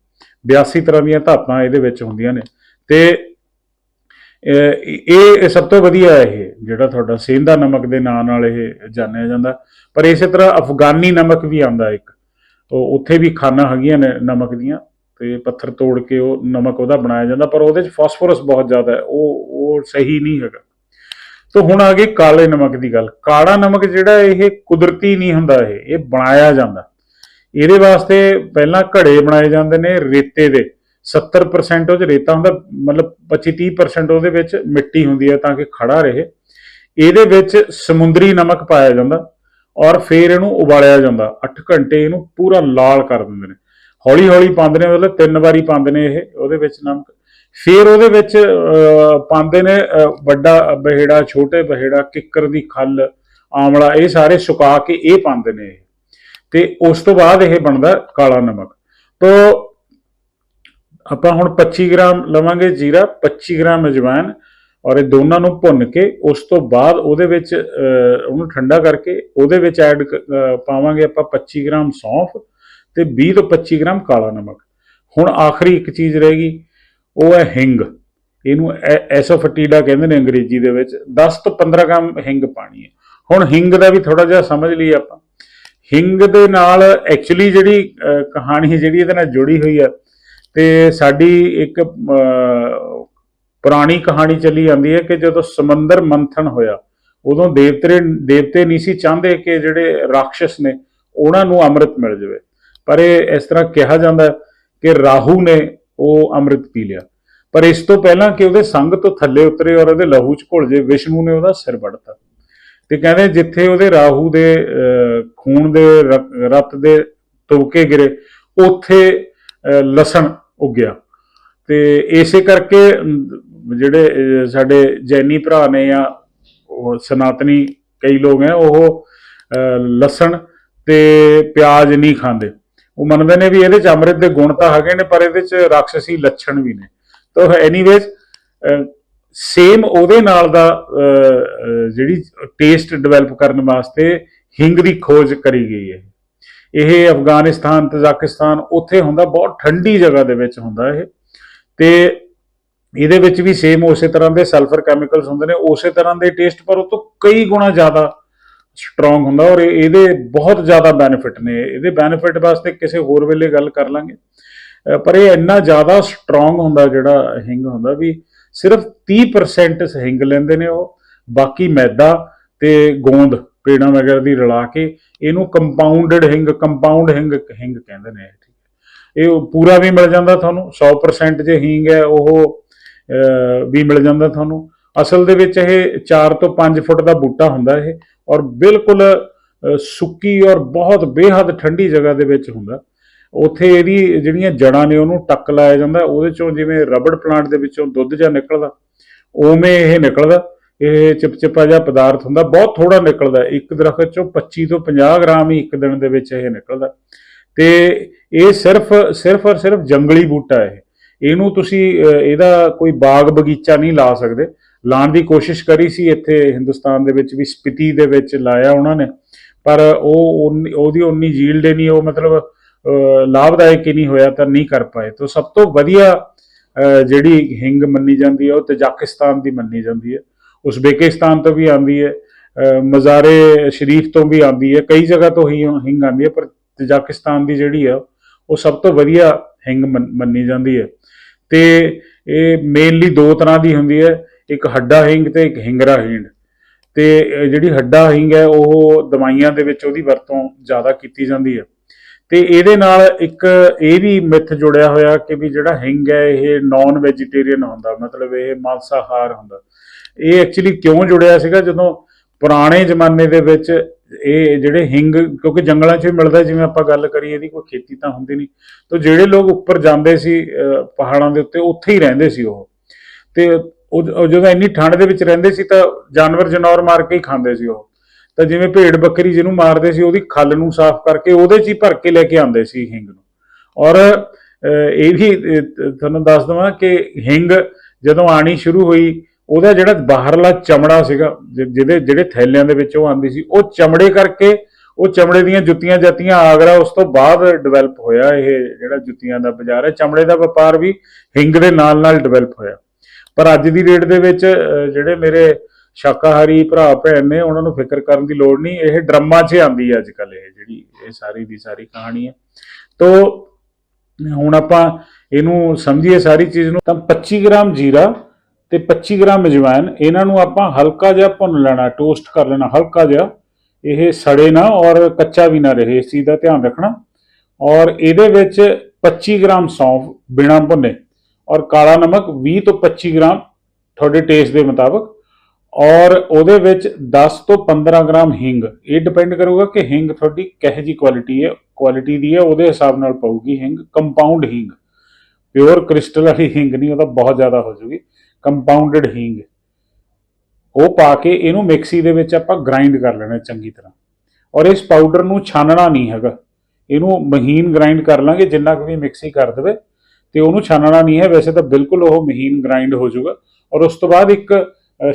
82 ਤਰ੍ਹਾਂ ਦੀਆਂ ਧਾਤਾਂ ਇਹਦੇ ਵਿੱਚ ਹੁੰਦੀਆਂ ਨੇ। ਤੇ ਇਹ ਸਭ ਤੋਂ ਵਧੀਆ ਹੈ ਇਹ, ਜਿਹੜਾ ਤੁਹਾਡਾ ਸੇਂਦਾ ਨਮਕ ਦੇ ਨਾਂ ਨਾਲ ਇਹ ਜਾਣਿਆ ਜਾਂਦਾ। ਪਰ ਇਸੇ ਤਰ੍ਹਾਂ ਅਫਗਾਨੀ ਨਮਕ ਵੀ ਆਉਂਦਾ ਇੱਕ। ਉਹ, ਉੱਥੇ ਵੀ ਖਾਨਾ ਹੈਗੀਆਂ ਨੇ ਨਮਕ ਦੀਆਂ। ਤੇ ਪੱਥਰ ਤੋੜ ਕੇ ਉਹ ਨਮਕ ਉਹਦਾ ਬਣਾਇਆ ਜਾਂਦਾ, ਪਰ ਉਹਦੇ ਚ ਫਾਸਫੋਰਸ ਬਹੁਤ ਜ਼ਿਆਦਾ ਹੈ, ਉਹ ਉਹ ਸਹੀ ਨਹੀਂ ਹੈਗਾ। ਤੋਂ ਹੁਣ ਆ ਗਏ ਕਾਲੇ ਨਮਕ ਦੀ ਗੱਲ। ਕਾਲਾ ਨਮਕ ਜਿਹੜਾ ਇਹ ਕੁਦਰਤੀ ਨਹੀਂ ਹੁੰਦਾ ਇਹ ਇਹ ਬਣਾਇਆ ਜਾਂਦਾ। ਇਹਦੇ ਵਾਸਤੇ ਪਹਿਲਾਂ ਘੜੇ ਬਣਾਏ ਜਾਂਦੇ ਨੇ ਰੇਤੇ ਦੇ। 70% ਉਹ ਚ ਰੇਤਾ ਹੁੰਦਾ, ਮਤਲਬ 25-30% ਉਹਦੇ ਵਿੱਚ ਮਿੱਟੀ ਹੁੰਦੀ ਹੈ ਤਾਂ ਕਿ ਖੜਾ ਰਹੇ। ਇਹਦੇ ਵਿੱਚ ਸਮੁੰਦਰੀ ਨਮਕ ਪਾਇਆ ਜਾਂਦਾ ਔਰ ਫਿਰ ਇਹਨੂੰ ਉਬਾਲਿਆ ਜਾਂਦਾ। 8 ਘੰਟੇ ਇਹਨੂੰ ਪੂਰਾ ਲਾਲ ਕਰ ਦਿੰਦੇ ਨੇ। ਹੌਲੀ ਹੌਲੀ ਪਾਉਂਦੇ ਨੇ ਮਤਲਬ ਤਿੰਨ ਵਾਰੀ ਪਾਉਂਦੇ ਨੇ ਇਹ ਉਹਦੇ ਵਿੱਚ ਨਮਕ। ਫਿਰ ਉਹਦੇ ਵਿੱਚ ਅਹ, ਪਾਉਂਦੇ ਨੇ ਅਹ, ਵੱਡਾ ਬਹਿੜਾ ਛੋਟੇ ਬਹਿੜਾ ਕਿੱਕਰ ਦੀ ਖੱਲ ਆਮਲਾ ਇਹ ਸਾਰੇ ਸੁਕਾ ਕੇ ਇਹ ਪਾਉਂਦੇ ਨੇ ਇਹ। ਤੇ ਉਸ ਤੋਂ ਬਾਅਦ ਇਹ ਬਣਦਾ ਕਾਲਾ ਨਮਕ। ਤੋਂ ਆਪਾਂ ਹੁਣ 25 ਗ੍ਰਾਮ ਲਵਾਂਗੇ ਜੀਰਾ 25 ਗ੍ਰਾਮ ਅਜਵਾਇਨ ਔਰ ਇਹ ਦੋਨਾਂ ਨੂੰ ਭੁੰਨ ਕੇ ਉਸ ਤੋਂ ਬਾਅਦ ਉਹਦੇ ਵਿੱਚ ਅਹ, ਉਹਨੂੰ ਠੰਡਾ ਕਰਕੇ ਉਹਦੇ ਵਿੱਚ ਐਡ ਪਾਵਾਂਗੇ ਆਪਾਂ 25 ਗ੍ਰਾਮ ਸੌਂਫ। ਤੇ 20 ਤੋਂ 25 ਗ੍ਰਾਮ ਕਾਲਾ ਨਮਕ। ਹੁਣ ਆਖਰੀ ਇੱਕ ਚੀਜ਼ ਰਹੇਗੀ ਉਹ ਹੈ ਹਿੰਗ। ਇਹਨੂੰ ਐਸੋਫਟੀਡਾ ਕਹਿੰਦੇ ਨੇ ਅੰਗਰੇਜ਼ੀ ਦੇ ਵਿੱਚ। 10 ਤੋਂ 15 ਗ੍ਰਾਮ ਹਿੰਗ ਪਾਣੀ ਹੈ। ਹੁਣ ਹਿੰਗ ਦਾ ਵੀ ਥੋੜਾ ਜਿਹਾ ਸਮਝ ਲਈ ਆਪਾਂ। ਹਿੰਗ ਦੇ ਨਾਲ ਐਕਚੁਅਲੀ ਜਿਹੜੀ ਕਹਾਣੀ ਜਿਹੜੀ ਇਹਦੇ ਨਾਲ ਜੁੜੀ ਹੋਈ ਹੈ, ਤੇ ਸਾਡੀ ਇੱਕ ਪੁਰਾਣੀ ਕਹਾਣੀ ਚੱਲੀ ਜਾਂਦੀ ਹੈ ਕਿ ਜਦੋਂ ਸਮੁੰਦਰ ਮੰਥਨ ਹੋਇਆ, ਉਦੋਂ ਦੇਵਤੇ ਦੇਵਤੇ ਨਹੀਂ ਸੀ ਚਾਹੁੰਦੇ ਕਿ ਜਿਹੜੇ ਰਾਖਸ਼ ਨੇ, ਉਹਨਾਂ ਨੂੰ ਅੰਮ੍ਰਿਤ ਮਿਲ ਜਾਵੇ। ਪਰ ਇਹ ਇਸ ਤਰ੍ਹਾਂ ਕਿਹਾ ਜਾਂਦਾ ਕਿ ਰਾਹੂ ਨੇ ਉਹ ਅੰਮ੍ਰਿਤ ਪੀ ਲਿਆ। ਪਰ ਇਸ ਤੋਂ ਪਹਿਲਾਂ ਕਿ ਉਹਦੇ ਸੰਗ ਤੋਂ ਥੱਲੇ ਉਤਰੇ ਔਰ ਉਹਦੇ ਲਹੂ ਚ ਘੁਲ ਜੇ ਵਿਸ਼ਨੂੰ ਨੇ ਉਹਦਾ ਸਿਰ ਵੱਢਤਾ ਤੇ ਕਹਿੰਦੇ ਜਿੱਥੇ ਉਹਦੇ ਰਾਹੂ ਦੇ ਅਹ, ਖੂਨ ਦੇ ਰ- ਰਤ ਦੇ ਤੁਬਕੇ ਗਿਰੇ ਉੱਥੇ ਅਹ, ਲਸਣ ਉੱਗਿਆ। ਤੇ ਇਸੇ ਕਰਕੇ ਜਿਹੜੇ ਸਾਡੇ ਜੈਨੀ ਭਰਾ ਨੇ ਜਾਂ ਸਨਾਤਨੀ ਕਈ ਲੋਕ ਹੈ ਉਹ ਅਹ, ਲਸਣ ਤੇ ਪਿਆਜ਼ ਨਹੀਂ ਖਾਂਦੇ। ਉਹ ਮੰਨਦੇ ਨੇ ਵੀ ਇਹਦੇ ਚ ਅੰਮ੍ਰਿਤ ਦੇ ਗੁਣ ਤਾਂ ਹੈਗੇ ਨੇ, ਪਰ ਇਹਦੇ ਚ ਰਾਖਸ਼ੀ ਲੱਛਣ ਵੀ ਨੇ। ਤਾਂ ਐਨੀਵੇਜ਼ ਸੇਮ ਉਹਦੇ ਨਾਲ ਦਾ ਜਿਹੜੀ ਟੇਸਟ ਡਿਵੈਲਪ ਕਰਨ ਵਾਸਤੇ ਹਿੰਗ ਦੀ ਖੋਜ ਕਰੀ ਗਈ ਹੈ। ਇਹ ਅਫਗਾਨਿਸਤਾਨ, ਤਜ਼ਾਕਿਸਤਾਨ, ਉੱਥੇ ਹੁੰਦਾ, ਬਹੁਤ ਠੰਡੀ ਜਗ੍ਹਾ ਦੇ ਵਿੱਚ ਹੁੰਦਾ ਇਹ। ਤੇ ਇਹਦੇ ਵਿੱਚ ਵੀ ਸੇਮ ਉਸੇ ਤਰ੍ਹਾਂ ਦੇ ਸਲਫਰ ਕੈਮੀਕਲਸ ਹੁੰਦੇ ਨੇ, ਉਸੇ ਤਰ੍ਹਾਂ ਦੇ ਟੇਸਟ ਪਰ ਉਹ ਤੋਂ ਕਈ ਗੁਣਾ ਜ਼ਿਆਦਾ ਸਟਰੋਂਗ ਹੁੰਦਾ ਔਰ ਇਹਦੇ ਬਹੁਤ ਜ਼ਿਆਦਾ ਬੈਨੀਫਿਟ ਨੇ। ਇਹਦੇ ਬੈਨੀਫਿਟ ਵਾਸਤੇ ਕਿਸੇ ਹੋਰ ਵੇਲੇ ਗੱਲ ਕਰ ਲਾਂਗੇ। ਪਰ ਇਹ ਇੰਨਾ ਜ਼ਿਆਦਾ ਸਟਰੋਂਗ ਹੁੰਦਾ ਜਿਹੜਾ ਹਿੰਗ ਹੁੰਦਾ ਵੀ ਸਿਰਫ 30% ਹਿੰਗ ਲੈਂਦੇ ਨੇ ਉਹ। ਬਾਕੀ ਮੈਦਾ ਤੇ ਗੋਂਦ ਪੇੜਾਂ ਵਗੈਰਾ ਦੀ ਰਲਾ ਕੇ ਇਹਨੂੰ ਕੰਪਾਊਂਡਡ ਹਿੰਗ ਕੰਪਾਊਂਡ ਹਿੰਗ ਹਿੰਗ ਕਹਿੰਦੇ ਨੇ। ਠੀਕ ਹੈ। ਇਹ ਪੂਰਾ ਵੀ ਮਿਲ ਜਾਂਦਾ ਤੁਹਾਨੂੰ 100% ਜੇ ਹਿੰਗ ਹੈ ਉਹ ਅਹ, ਵੀ ਮਿਲ ਜਾਂਦਾ ਤੁਹਾਨੂੰ। ਅਸਲ ਦੇ ਵਿੱਚ ਇਹ 4 ਤੋਂ 5 ਫੁੱਟ ਦਾ ਬੂਟਾ ਹੁੰਦਾ ਇਹ। ਔਰ ਬਿਲਕੁਲ ਸੁੱਕੀ ਔਰ ਬਹੁਤ ਬੇਹੱਦ ਠੰਡੀ ਜਗ੍ਹਾ ਦੇ ਵਿੱਚ ਹੁੰਦਾ। ਉੱਥੇ ਇਹਦੀ ਜਿਹੜੀਆਂ ਜੜਾਂ ਨੇ ਉਹਨੂੰ ਟੱਕ ਲਾਇਆ ਜਾਂਦਾ। ਉਹਦੇ ਚੋਂ ਜਿਵੇਂ ਰਬੜ ਪਲਾਂਟ ਦੇ ਵਿੱਚੋਂ ਦੁੱਧ ਜਾਂ ਨਿਕਲਦਾ, ਉਵੇਂ ਇਹ ਨਿਕਲਦਾ। ਇਹ ਚਿਪਚਿਪਾ ਜਿਹਾ ਪਦਾਰਥ ਹੁੰਦਾ, ਬਹੁਤ ਥੋੜਾ ਨਿਕਲਦਾ। ਇੱਕ ਦਰਖਤ ਚੋਂ 25 ਤੋਂ 50 ਗ੍ਰਾਮ ਹੀ ਇੱਕ ਦਿਨ ਦੇ ਵਿੱਚ ਇਹ ਨਿਕਲਦਾ। ਤੇ ਇਹ ਸਿਰਫ ਸਿਰਫ ਔਰ ਸਿਰਫ ਜੰਗਲੀ ਬੂਟਾ ਹੈ ਇਹਨੂੰ ਤੁਸੀਂ ਇਹਦਾ ਕੋਈ ਬਾਗ ਬਗੀਚਾ ਨਹੀਂ ਲਾ ਸਕਦੇ। ਲਾਉਣ ਦੀ ਕੋਸ਼ਿਸ਼ ਕਰੀ ਸੀ ਇੱਥੇ ਹਿੰਦੁਸਤਾਨ ਦੇ ਵਿੱਚ ਵੀ ਸਪਿਤੀ ਦੇ ਵਿੱਚ ਲਾਇਆ ਉਹਨਾਂ ਨੇ। ਪਰ ਉਹ ਉਨੀ- ਉਹਦੀ ਉਨੀ ਯੀਲਡ ਨਹੀਂ ਉਹ ਮਤਲਬ ਲਾਭਦਾਇਕ ਹੀ ਨਹੀਂ ਹੋਇਆ ਤਾਂ ਨਹੀਂ ਕਰ ਪਾਏ। ਤਾਂ ਸਭ ਤੋਂ ਵਧੀਆ ਅਹ, ਜਿਹੜੀ ਹਿੰਗ ਮੰਨੀ ਜਾਂਦੀ ਹੈ ਉਹ ਤਜਾਕਿਸਤਾਨ ਦੀ ਮੰਨੀ ਜਾਂਦੀ ਹੈ। ਉਜ਼ਬੇਕਿਸਤਾਨ ਤੋਂ ਵੀ ਆਉਂਦੀ ਹੈ ਅਹ, ਮਜ਼ਾਰੇ ਸ਼ਰੀਫ ਤੋਂ ਵੀ ਆਉਂਦੀ ਹੈ। ਕਈ ਜਗ੍ਹਾ ਤੋਂ ਹੀ ਹਿੰਗ ਆਉਂਦੀ ਹੈ ਪਰ ਤਜਾਕਿਸਤਾਨ ਦੀ ਜਿਹੜੀ ਆ ਉਹ ਸਭ ਤੋਂ ਵਧੀਆ ਹਿੰਗ ਮੰਨ- ਮੰਨੀ ਜਾਂਦੀ ਹੈ। ਤੇ ਇਹ ਮੇਨਲੀ ਦੋ ਤਰ੍ਹਾਂ ਦੀ ਹੁੰਦੀ ਹੈ। ਇੱਕ ਹੱਡਾ ਹਿੰਗ ਤੇ ਇੱਕ ਹਿੰਗਰਾ ਹਿੰਗ ਤੇ ਜਿਹੜੀ ਹੱਡਾ ਹਿੰਗ ਹੈ, ਉਹ ਦਵਾਈਆਂ ਦੇ ਵਿੱਚ ਉਹਦੀ ਵਰਤੋਂ ਜ਼ਿਆਦਾ ਕੀਤੀ ਜਾਂਦੀ ਹੈ। ਤੇ ਇਹਦੇ ਨਾਲ ਇੱਕ ਇਹ ਵੀ ਮਿੱਥ ਜੁੜਿਆ ਹੋਇਆ ਕਿ ਵੀ ਜਿਹੜਾ ਹਿੰਗ ਹੈ, ਇਹ ਨਾਨ ਵੈਜੀਟੇਰੀਅਨ ਹੁੰਦਾ, ਮਤਲਬ ਇਹ ਮਾਂਸਾਹਾਰ ਹੁੰਦਾ। ਇਹ ਐਕਚੁਅਲੀ ਕਿਉਂ ਜੁੜਿਆ ਸੀਗਾ? ਜਦੋਂ ਪੁਰਾਣੇ ਜ਼ਮਾਨੇ ਦੇ ਵਿੱਚ ਇਹ ਜਿਹੜੇ ਹਿੰਗ, ਕਿਉਂਕਿ ਜੰਗਲਾਂ 'ਚ ਵੀ ਮਿਲਦਾ, ਜਿਵੇਂ ਆਪਾਂ ਗੱਲ ਕਰੀਏ ਇਹਦੀ, ਕੋਈ ਖੇਤੀ ਤਾਂ ਹੁੰਦੀ ਨਹੀਂ। ਤਾਂ ਜਿਹੜੇ ਲੋਕ ਉੱਪਰ ਜਾਂਦੇ ਸੀ ਪਹਾੜਾਂ ਦੇ ਉੱਤੇ, ਉੱਥੇ ਹੀ ਰਹਿੰਦੇ ਸੀ ਉਹ। ਤੇ ਉਹ ਜਦੋਂ ਇੰਨੀ ਠੰਡ ਦੇ ਵਿੱਚ ਰਹਿੰਦੇ ਸੀ ਤਾਂ ਜਾਨਵਰ ਜਨੌਰ ਮਾਰ ਕੇ ਹੀ ਖਾਂਦੇ ਸੀ ਉਹ। ਤਾਂ ਜਿਵੇਂ ਭੇਡ ਬੱਕਰੀ ਜਿਹਨੂੰ ਮਾਰਦੇ ਸੀ, ਉਹਦੀ ਖੱਲ ਨੂੰ ਸਾਫ਼ ਕਰਕੇ ਉਹਦੇ 'ਚ ਹੀ ਭਰ ਕੇ ਲੈ ਕੇ ਆਉਂਦੇ ਸੀ ਹਿੰਗ ਨੂੰ। ਔਰ ਇਹ ਵੀ ਤੁਹਾਨੂੰ ਦੱਸ ਦਵਾਂ ਕਿ ਹਿੰਗ ਜਦੋਂ ਆਣੀ ਸ਼ੁਰੂ ਹੋਈ, ਉਹਦਾ ਜਿਹੜਾ ਬਾਹਰਲਾ ਚਮੜਾ ਸੀਗਾ ਜਿਹਦੇ, ਜਿਹੜੇ ਥੈਲਿਆਂ ਦੇ ਵਿੱਚ ਉਹ ਆਂਦੀ ਸੀ, ਉਹ ਚਮੜੇ ਕਰਕੇ, ਉਹ ਚਮੜੇ ਦੀਆਂ ਜੁੱਤੀਆਂ ਜਾਤੀਆਂ ਆਗਰਾ ਉਸ ਤੋਂ ਬਾਅਦ ਡਿਵੈਲਪ ਹੋਇਆ ਇਹ ਜਿਹੜਾ ਜੁੱਤੀਆਂ ਦਾ ਬਾਜ਼ਾਰ ਹੈ। ਚਮੜੇ ਦਾ ਵਪਾਰ ਵੀ ਹਿੰਗ ਦੇ ਨਾਲ ਨਾਲ ਡਿਵੈਲਪ ਹੋਇਆ। ਪਰ ਅੱਜ ਦੀ ਡੇਟ ਦੇ ਵਿੱਚ ਜਿਹੜੇ ਮੇਰੇ ਸ਼ਾਕਾਹਾਰੀ ਭਰਾ ਭੈਣ ਨੇ, ਉਹਨਾਂ ਨੂੰ ਫਿਕਰ ਕਰਨ ਦੀ ਲੋੜ ਨਹੀਂ। ਇਹ ਡਰਮਾਂ 'ਚ ਆਂਦੀ ਹੈ ਅੱਜ ਕੱਲ ਇਹ ਜਿਹੜੀ, ਇਹ ਸਾਰੀ ਦੀ ਸਾਰੀ ਕਹਾਣੀ ਹੈ ਤੋ, ਹੁਣ ਆਪਾਂ ਇਹਨੂੰ ਸਮਝੀਏ ਸਾਰੀ ਚੀਜ਼ ਨੂੰ, ਤਾਂ 25 ਗ੍ਰਾਮ ਜੀਰਾ ਤੇ 25 ਗ੍ਰਾਮ ਅਜਵਾਇਨ, ਇਹਨਾਂ ਨੂੰ ਆਪਾਂ ਹਲਕਾ ਜਿਹਾ ਭੁੰਨ ਲੈਣਾ ਟੋਸਟ ਕਰ ਲੈਣਾ ਹਲਕਾ ਜਿਹਾ। ਇਹ ਸੜੇ ਨਾ ਔਰ ਕੱਚਾ ਵੀ ਨਾ ਰਹੇ, ਇਸ ਚੀਜ਼ ਦਾ ਧਿਆਨ ਰੱਖਣਾ। ਔਰ ਇਹਦੇ ਵਿੱਚ 25 ਗ੍ਰਾਮ ਸੌਂਫ ਬਿਨਾ ਭੁੰਨੇ। ਔਰ ਕਾਲਾ ਨਮਕ 20 ਤੋਂ 25 ਗ੍ਰਾਮ ਤੁਹਾਡੇ ਟੇਸਟ ਦੇ ਮੁਤਾਬਕ। ਔਰ ਉਹਦੇ ਵਿੱਚ 10 ਤੋਂ 15 ਗ੍ਰਾਮ ਹਿੰਗ। ਇਹ ਡਿਪੈਂਡ ਕਰੂਗਾ ਕਿ ਹਿੰਗ ਤੁਹਾਡੀ ਕਿਹੋ ਜੀ ਕੁਆਲਿਟੀ ਹੈ ਕੁਆਲਿਟੀ ਦੀ ਹੈ, ਉਹਦੇ ਹਿਸਾਬ ਨਾਲ ਪਊਗੀ ਹਿੰਗ ਕੰਪਾਊਂਡ ਹਿੰਗ। ਪਿਓਰ ਕ੍ਰਿਸਟਲ ਵਾਲੀ ਹਿੰਗ ਨਹੀਂ, ਉਹ ਤਾਂ ਬਹੁਤ ਜ਼ਿਆਦਾ ਹੋ ਜੂਗੀ। ਕੰਪਾਊਂਡਡ ਹਿੰਗ। ਉਹ ਪਾ ਕੇ ਇਹਨੂੰ ਮਿਕਸੀ ਦੇ ਵਿੱਚ ਆਪਾਂ ਗ੍ਰਾਈਂਡ ਕਰ ਲੈਣਾ ਚੰਗੀ ਤਰ੍ਹਾਂ। ਔਰ ਇਸ ਪਾਊਡਰ ਨੂੰ ਛਾਨਣਾ ਨਹੀਂ ਹੈਗਾ। ਇਹਨੂੰ ਮਹੀਨ ਗ੍ਰਾਈਂਡ ਕਰ ਲਾਂਗੇ, ਜਿੰਨਾ ਕੁ ਵੀ ਮਿਕਸੀ ਕਰ ਦੇਵੇ ਤੇ ਉਹਨੂੰ ਛਾਨਣਾ ਨਹੀਂ ਹੈ। ਵੈਸੇ ਤਾਂ ਬਿਲਕੁਲ ਉਹ ਮਹੀਨ ਗ੍ਰਾਈਂਡ ਹੋ ਜਾਊਗਾ। ਔਰ ਉਸ ਤੋਂ ਬਾਅਦ ਇੱਕ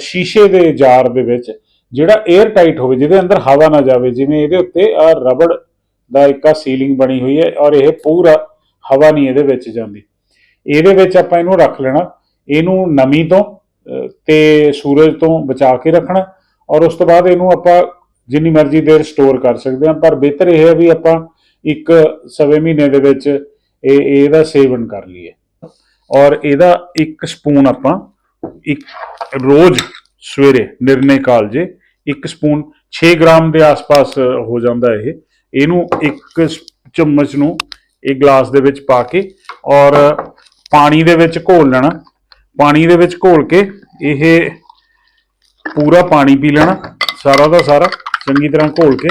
ਸ਼ੀਸ਼ੇ ਦੇ ਜਾਰ ਦੇ ਵਿੱਚ ਜਿਹੜਾ 에ਅਰ ਟਾਈਟ ਹੋਵੇ, ਜਿਹਦੇ ਅੰਦਰ ਹਵਾ ਨਾ ਜਾਵੇ, ਜਿਵੇਂ ਇਹਦੇ ਉੱਤੇ ਆ ਰਬੜ ਦਾ ਇੱਕ ਆ ਸੀਲਿੰਗ ਬਣੀ ਹੋਈ ਹੈ ਔਰ ਇਹ ਪੂਰਾ ਹਵਾ ਨਹੀਂ ਇਹਦੇ ਵਿੱਚ ਜਾਂਦੀ। ਇਹਦੇ ਵਿੱਚ ਆਪਾਂ ਇਹਨੂੰ ਰੱਖ ਲੈਣਾ। ਇਹਨੂੰ ਨਮੀ ਤੋਂ ਤੇ ਸੂਰਜ ਤੋਂ ਬਚਾ ਕੇ ਰੱਖਣਾ। ਔਰ ਉਸ ਤੋਂ ਬਾਅਦ ਇਹਨੂੰ ਆਪਾਂ ਜਿੰਨੀ ਮਰਜ਼ੀ ਦੇਰ ਸਟੋਰ ਕਰ ਸਕਦੇ ਹਾਂ। ਪਰ ਬਿਹਤਰ ਇਹ ਹੈ ਵੀ ਆਪਾਂ ਇੱਕ ਸਵੇ ਮਹੀਨੇ ਦੇ ਵਿੱਚ ਇਹ ਇਹਦਾ ਸੇਵਨ ਕਰ ਲਈਏ। ਔਰ ਇਹਦਾ ਇੱਕ ਸਪੂਨ ਆਪਾਂ ਇੱਕ ਰੋਜ਼ ਸਵੇਰੇ ਨਿਰਣੇ ਕਾਲਜੇ ਇੱਕ ਸਪੂਨ 6 ਗ੍ਰਾਮ ਦੇ ਆਸ-ਪਾਸ ਹੋ ਜਾਂਦਾ ਇਹ। ਇਹਨੂੰ ਇੱਕ ਚਮਚ ਨੂੰ ਇਹ ਗਲਾਸ ਦੇ ਵਿੱਚ ਪਾ ਕੇ ਔਰ ਪਾਣੀ ਦੇ ਵਿੱਚ ਘੋਲ ਲੈਣਾ। ਪਾਣੀ ਦੇ ਵਿੱਚ ਘੋਲ ਕੇ ਇਹ ਪੂਰਾ ਪਾਣੀ ਪੀ ਲੈਣਾ, ਸਾਰਾ ਦਾ ਸਾਰਾ ਚੰਗੀ ਤਰ੍ਹਾਂ ਘੋਲ ਕੇ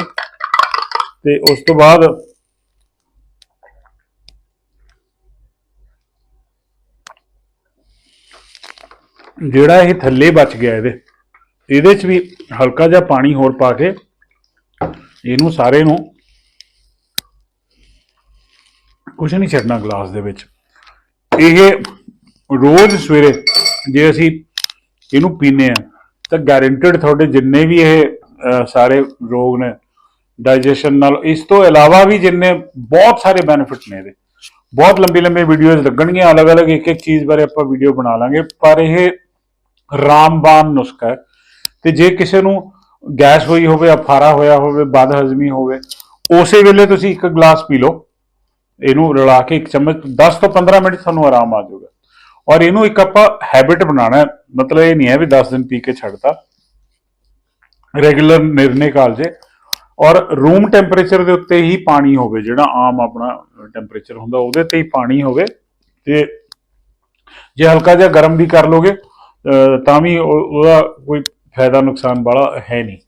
ਤੇ ਉਸ ਤੋਂ ਬਾਅਦ ਜਿਹੜਾ ਇਹ ਥੱਲੇ ਬਚ ਗਿਆ ਇਹਦੇ। ਇਹਦੇ 'ਚ ਵੀ ਹਲਕਾ ਜਿਹਾ ਪਾਣੀ ਹੋਰ ਪਾ ਕੇ ਇਹਨੂੰ ਸਾਰੇ ਨੂੰ ਕੁਛ ਨਹੀਂ ਛੱਡਣਾ ਗਲਾਸ ਦੇ ਵਿੱਚ। ਇਹ ਰੋਜ਼ ਸਵੇਰੇ ਜੇ ਅਸੀਂ ਇਹਨੂੰ ਪੀਨੇ ਆ ਤਾਂ ਗਾਰੰਟਡ ਤੁਹਾਡੇ ਜਿੰਨੇ ਵੀ ਇਹ ਸਾਰੇ ਰੋਗ ਨੇ ਡਾਈਜੈਸ਼ਨ ਨਾਲ, ਇਸ ਤੋਂ ਇਲਾਵਾ ਵੀ ਜਿੰਨੇ ਬਹੁਤ ਸਾਰੇ ਬੈਨੀਫਿਟ ਨੇ ਇਹਦੇ। ਬਹੁਤ ਲੰਬੀ ਲੰਬੀ ਵੀਡੀਓਜ਼ ਲੱਗਣਗੀਆਂ, ਅਲੱਗ-ਅਲੱਗ ਇੱਕ ਇੱਕ ਚੀਜ਼ ਬਾਰੇ ਆਪਾਂ ਵੀਡੀਓ ਬਣਾ ਲਾਂਗੇ, ਪਰ ਇਹ ਰਾਮਬਾਨ ਨੁਸਖਾ ਹੈ। ਤੇ ਜੇ ਕਿਸੇ ਨੂੰ ਗੈਸ ਹੋਈ ਹੋਵੇ, ਅਫਾਰਾ ਹੋਇਆ ਹੋਵੇ, ਬਦ ਹਜ਼ਮੀ ਹੋਵੇ, ਉਸੇ ਵੇਲੇ ਤੁਸੀਂ ਇੱਕ ਗਲਾਸ ਪੀ ਲਓ। ਇਹਨੂੰ ਰਲਾ ਕੇ ਇੱਕ ਚਮਚ 10 ਤੋਂ 15 ਮਿੰਟ ਤੁਹਾਨੂੰ ਆਰਾਮ ਆ ਜਾਊਗਾ। ਔਰ ਇਹਨੂੰ ਇੱਕ ਆਪਾਂ ਹੈਬਿਟ ਬਣਾਉਣਾ ਹੈ। ਮਤਲਬ ਇਹ ਨਹੀਂ ਹੈ ਵੀ 10 ਦਿਨ ਪੀ ਕੇ ਛੱਡਤਾ। ਰੈਗੂਲਰ ਨਿਰਣੇ ਕਾਲਜੇ ਔਰ ਰੂਮ ਟੈਂਪਰੇਚਰ ਦੇ ਉੱਤੇ ਹੀ ਪਾਣੀ ਹੋਵੇ, ਜਿਹੜਾ ਆਮ ਆਪਣਾ ਟੈਂਪਰੇਚਰ ਹੁੰਦਾ, ਉਹਦੇ ਤੇ ਹੀ ਪਾਣੀ ਹੋਵੇ। ਤੇ ਜੇ ਹਲਕਾ ਜਿਹਾ ਗਰਮ ਵੀ ਕਰ ਲੋਗੇ ਤਾਂ ਵੀ ਉਹ- ਉਹਦਾ ਕੋਈ ਫਾਇਦਾ ਨੁਕਸਾਨ ਵਾਲਾ ਹੈ ਨਹੀਂ।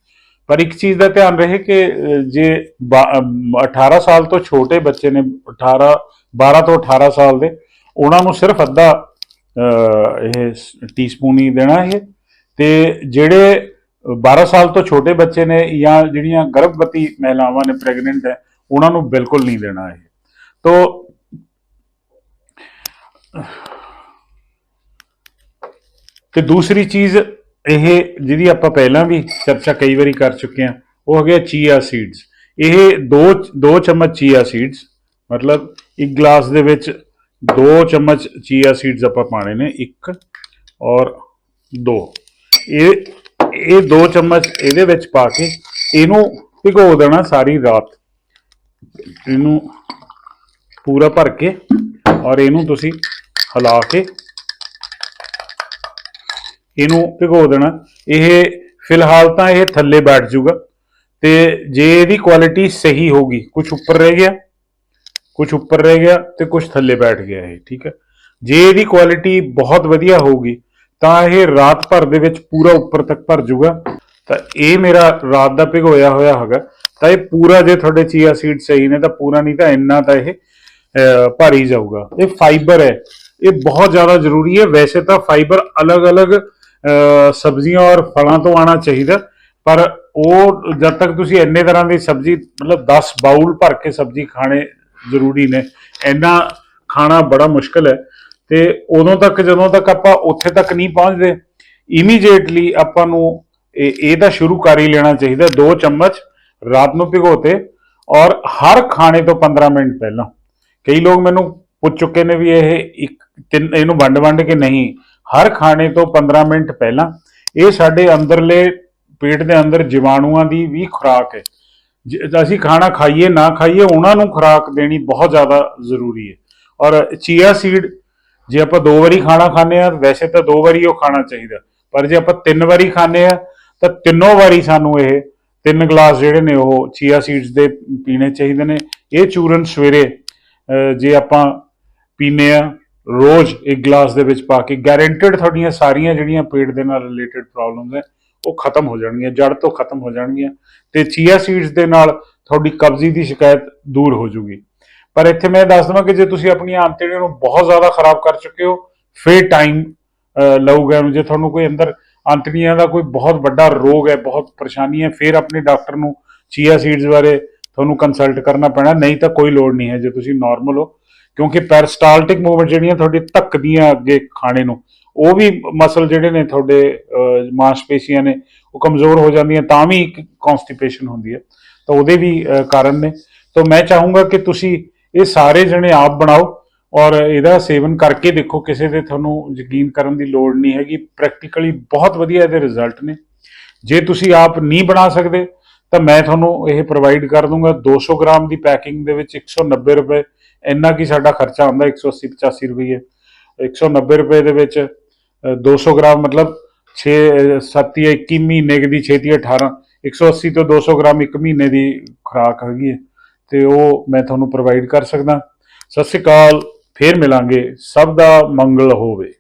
ਪਰ ਇੱਕ ਚੀਜ਼ ਦਾ ਧਿਆਨ ਰਹੇ ਕਿ ਜੇ ਬਾ- 18 ਸਾਲ ਤੋਂ ਛੋਟੇ ਬੱਚੇ ਨੇ 18 12 ਤੋਂ 18 ਸਾਲ ਦੇ ਉਹਨਾਂ ਨੂੰ ਸਿਰਫ ਅੱਧਾ ਅਹ, ਇਹ ਟੀਸਪੂਨ ਹੀ ਦੇਣਾ ਇਹ। ਤੇ ਜਿਹੜੇ 12 ਸਾਲ ਤੋਂ ਛੋਟੇ ਬੱਚੇ ਨੇ ਜਾਂ ਜਿਹੜੀਆਂ ਗਰਭਵਤੀ ਮਹਿਲਾਵਾਂ ਨੇ ਪ੍ਰੈਗਨੈਂਟ ਹੈ ਉਹਨਾਂ ਨੂੰ ਬਿਲਕੁਲ ਨਹੀਂ ਦੇਣਾ ਇਹ। ਤੋ ਤੇ ਦੂਸਰੀ ਚੀਜ਼ ਇਹ ਜਿਹਦੀ ਆਪਾਂ ਪਹਿਲਾਂ ਵੀ ਚਰਚਾ ਕਈ ਵਾਰੀ ਕਰ ਚੁੱਕੇ ਹਾਂ, ਉਹ ਹੈਗੇ ਚੀਆ ਸੀਡਸ ਇਹ ਦੋ ਦੋ ਚਮਚ ਚੀਆ ਸੀਡਸ ਮਤਲਬ ਇੱਕ ਗਲਾਸ ਦੇ ਵਿੱਚ ਦੋ ਚਮਚ ਚੀਆ ਸੀਡਸ ਆਪਾਂ ਪਾਣੇ ਨੇ, ਇੱਕ ਔਰ ਦੋ। ਇਹ ਇਹ ਦੋ ਚਮਚ ਇਹਦੇ ਵਿੱਚ ਪਾ ਕੇ ਇਹਨੂੰ ਭਿਗੋ ਦੇਣਾ ਸਾਰੀ ਰਾਤ। ਇਹਨੂੰ ਪੂਰਾ ਭਰ ਕੇ ਔਰ ਇਹਨੂੰ ਤੁਸੀਂ ਹਿਲਾ ਕੇ ਇਹਨੂੰ ਭਿਗੋ ਦੇਣਾ। ਇਹ ਫਿਲਹਾਲ ਤਾਂ ਇਹ ਥੱਲੇ ਬੈਠ ਜਾਊਗਾ ਤੇ ਜੇ ਇਹਦੀ ਕੁਆਲਿਟੀ ਸਹੀ ਹੋਗੀ ਕੁਝ ਉੱਪਰ ਰਹਿ ਗਿਆ ਕੁਝ ਉੱਪਰ ਰਹਿ ਗਿਆ ਤੇ ਕੁਝ ਥੱਲੇ ਬੈਠ ਗਿਆ ਇਹ ਠੀਕ ਹੈ। ਜੇ ਇਹਦੀ ਕੁਆਲਿਟੀ ਬਹੁਤ ਵਧੀਆ ਹੋਊਗੀ ਤਾਂ ਇਹ ਰਾਤ ਭਰ ਦੇ ਵਿੱਚ ਪੂਰਾ ਉੱਪਰ ਤੱਕ ਭਰ ਜਾਊਗਾ ਤਾਂ ਇਹ ਮੇਰਾ ਰਾਤ ਦਾ ਭਿਗੋਇਆ ਹੋਇਆ ਹੈਗਾ। ਤਾਂ ਇਹ ਪੂਰਾ ਜੇ ਤੁਹਾਡੇ ਚੀਆ ਸੀਡ ਸਹੀ ਨੇ ਤਾਂ ਪੂਰਾ ਨਹੀਂ ਤਾਂ ਇੰਨਾ ਤਾਂ ਇਹ ਅਹ, ਭਰ ਹੀ ਜਾਊਗਾ। ਇਹ ਫਾਈਬਰ ਹੈ। ਇਹ ਬਹੁਤ ਜ਼ਿਆਦਾ ਜ਼ਰੂਰੀ ਹੈ। ਵੈਸੇ ਤਾਂ ਫਾਈਬਰ ਅਲੱਗ-ਅਲੱਗ ਸਬਜ਼ੀਆਂ ਔਰ ਫਲਾਂ ਤੋਂ ਆਣਾ ਚਾਹੀਦਾ। ਪਰ ਉਹ ਜਦ ਤੱਕ ਤੁਸੀਂ ਇੰਨੇ ਤਰ੍ਹਾਂ ਦੀ ਸਬਜ਼ੀ, ਮਤਲਬ 10 ਬਾਉਲ ਭਰ ਕੇ ਸਬਜ਼ੀ ਖਾਣੇ ਜ਼ਰੂਰੀ ਨੇ, ਇੰਨਾ ਖਾਣਾ ਬੜਾ ਮੁਸ਼ਕਲ ਹੈ। ਤੇ ਉਦੋਂ ਤੱਕ, ਜਦੋਂ ਤੱਕ ਆਪਾਂ ਉੱਥੇ ਤੱਕ ਨਹੀਂ ਪਹੁੰਚਦੇ ਇਮੀਡੀਏਟਲੀ ਆਪਾਂ ਨੂੰ ਇਹ ਇਹ ਤਾਂ ਸ਼ੁਰੂ ਕਰ ਹੀ ਲੈਣਾ ਚਾਹੀਦਾ, ਦੋ ਚਮਚ ਰਾਤ ਨੂੰ ਭਿਗੋਤੇ ਔਰ ਹਰ ਖਾਣੇ ਤੋਂ 15 ਮਿੰਟ ਪਹਿਲਾਂ। ਕਈ ਲੋਕ ਮੈਨੂੰ ਪੁੱਛ ਚੁੱਕੇ ਨੇ ਵੀ ਇਹ ਇੱਕ ਤਿੰਨ, ਇਹਨੂੰ ਵੰਡ ਵੰਡ ਕੇ ਨਹੀਂ ਹਰ ਖਾਣੇ ਤੋਂ 15 ਮਿੰਟ ਪਹਿਲਾਂ, ਇਹ ਸਾਡੇ ਅੰਦਰਲੇ ਪੇਟ ਦੇ ਅੰਦਰ ਜੀਵਾਣੂਆਂ ਦੀ ਵੀ ਖੁਰਾਕ ਹੈ। ਜੇ ਅਸੀਂ ਖਾਣਾ ਖਾਈਏ, ਨਾ ਖਾਈਏ, ਉਹਨਾਂ ਨੂੰ ਖੁਰਾਕ ਦੇਣੀ ਬਹੁਤ ਜ਼ਿਆਦਾ ਜ਼ਰੂਰੀ ਹੈ। ਔਰ ਚੀਆ ਸੀਡ, ਜੇ ਆਪਾਂ ਦੋ ਵਾਰੀ ਖਾਣਾ ਖਾਂਦੇ ਆ ਵੈਸੇ ਤਾਂ ਦੋ ਵਾਰੀ ਉਹ ਖਾਣਾ ਚਾਹੀਦਾ। ਪਰ ਜੇ ਆਪਾਂ ਤਿੰਨ ਵਾਰੀ ਖਾਂਦੇ ਆ ਤਾਂ ਤਿੰਨੋਂ ਵਾਰੀ ਸਾਨੂੰ ਇਹ ਤਿੰਨ ਗਲਾਸ ਜਿਹੜੇ ਨੇ ਉਹ ਚੀਆ ਸੀਡਸ ਦੇ ਪੀਣੇ ਚਾਹੀਦੇ ਨੇ। ਇਹ ਚੂਰਨ ਸਵੇਰੇ ਜੇ ਆਪਾਂ ਪੀਨੇ ਆ ਰੋਜ਼ ਇੱਕ ਗਲਾਸ ਦੇ ਵਿੱਚ ਪਾ ਕੇ ਗਾਰੰਟਡ ਤੁਹਾਡੀਆਂ ਸਾਰੀਆਂ ਜਿਹੜੀਆਂ ਪੇਟ ਦੇ ਨਾਲ ਰਿਲੇਟਡ ਪ੍ਰੋਬਲਮਸ ਨੇ, ਉਹ ਖਤਮ ਹੋ ਜਾਣਗੀਆਂ, ਜੜ ਤੋਂ ਖਤਮ ਹੋ ਜਾਣਗੀਆਂ ਤੇ ਚੀਆ ਸੀਡਸ ਦੇ ਨਾਲ ਤੁਹਾਡੀ ਕਬਜ਼ੀ ਦੀ ਸ਼ਿਕਾਇਤ ਦੂਰ ਹੋ ਜੂਗੀ ਪਰ ਇੱਥੇ ਮੈਂ ਦੱਸ ਦਵਾਂ ਕਿ ਜੇ ਤੁਸੀਂ ਆਪਣੀਆਂ ਆਂਤੜੀਆਂ ਨੂੰ ਬਹੁਤ ਜ਼ਿਆਦਾ ਖਰਾਬ ਕਰ ਚੁੱਕੇ ਹੋ, ਫਿਰ ਟਾਈਮ ਲਊਗਾ ਜੇ ਤੁਹਾਨੂੰ ਕੋਈ ਅੰਦਰ ਆਂਤੜੀਆਂ ਦਾ ਕੋਈ ਬਹੁਤ ਵੱਡਾ ਰੋਗ ਹੈ, ਬਹੁਤ ਪਰੇਸ਼ਾਨੀ ਹੈ, ਫਿਰ ਆਪਣੇ ਡਾਕਟਰ ਨੂੰ ਚੀਆ ਸੀਡਸ ਬਾਰੇ ਤੁਹਾਨੂੰ ਕੰਸਲਟ ਕਰਨਾ ਪੈਣਾ, ਨਹੀਂ ਤਾਂ ਕੋਈ ਲੋੜ ਨਹੀਂ ਹੈ। ਜੇ ਤੁਸੀਂ ਨਾਰਮਲ ਹੋ ਕਿਉਂਕਿ ਪੈਰਸਟਾਲਟਿਕ ਮੂਵਮੈਂਟ ਜਿਹੜੀਆਂ ਤੁਹਾਡੀ ਧੱਕਦੀਆਂ ਅੱਗੇ ਖਾਣੇ ਨੂੰ, ਉਹ ਵੀ ਮਸਲ ਜਿਹੜੇ ਨੇ ਤੁਹਾਡੇ ਮਾਸਪੇਸ਼ੀਆਂ ਨੇ, ਉਹ ਕਮਜ਼ੋਰ ਹੋ ਜਾਂਦੀਆਂ, ਤਾਂ ਵੀ ਕਨਸਟੀਪੇਸ਼ਨ ਹੁੰਦੀ ਹੈ। ਤਾਂ ਉਹਦੇ ਵੀ ਕਾਰਨ ਨੇ। ਤਾਂ ਮੈਂ ਚਾਹੂੰਗਾ ਕਿ ਤੁਸੀਂ ਇਹ ਸਾਰੇ ਜਣੇ ਆਪ ਬਣਾਓ ਔਰ ਇਹਦਾ ਸੇਵਨ ਕਰਕੇ ਦੇਖੋ, ਕਿਸੇ ਦੇ ਤੁਹਾਨੂੰ ਯਕੀਨ ਕਰਨ ਦੀ ਲੋੜ ਨਹੀਂ ਹੈਗੀ। ਪ੍ਰੈਕਟੀਕਲੀ ਬਹੁਤ ਵਧੀਆ ਇਹਦੇ ਰਿਜ਼ਲਟ ਨੇ। ਜੇ ਤੁਸੀਂ ਆਪ ਨਹੀਂ ਬਣਾ ਸਕਦੇ, ਤਾਂ ਮੈਂ ਤੁਹਾਨੂੰ ਇਹ ਪ੍ਰੋਵਾਈਡ ਕਰ ਦੂੰਗਾ। 200 ਗ੍ਰਾਮ ਦੀ ਪੈਕਿੰਗ ਦੇ ਵਿੱਚ 190 ਰੁਪਏ ਇੰਨਾ ਕੀ ਸਾਡਾ ਖਰਚਾ ਆਉਂਦਾ 180 85 ਰੁਪਏ 190 ਰੁਪਏ ਦੇ ਵਿੱਚ ਅ, 200 ਗ੍ਰਾਮ ਮਤਲਬ 6 7 ਜਾਂ 21 ਮਹੀਨੇ ਕੁ ਦੀ 6 18 180 ਤੋਂ 200 ਗ੍ਰਾਮ ਇੱਕ ਮਹੀਨੇ ਦੀ ਖੁਰਾਕ ਹੈਗੀ ਹੈ। ਤੇ ਉਹ ਮੈਂ ਤੁਹਾਨੂੰ ਪ੍ਰੋਵਾਈਡ ਕਰ ਸਕਦਾ। ਸਤਿ ਸ਼੍ਰੀ ਅਕਾਲ ਫੇਰ ਮਿਲਾਂਗੇ। ਸਭ ਦਾ ਮੰਗਲ ਹੋਵੇ।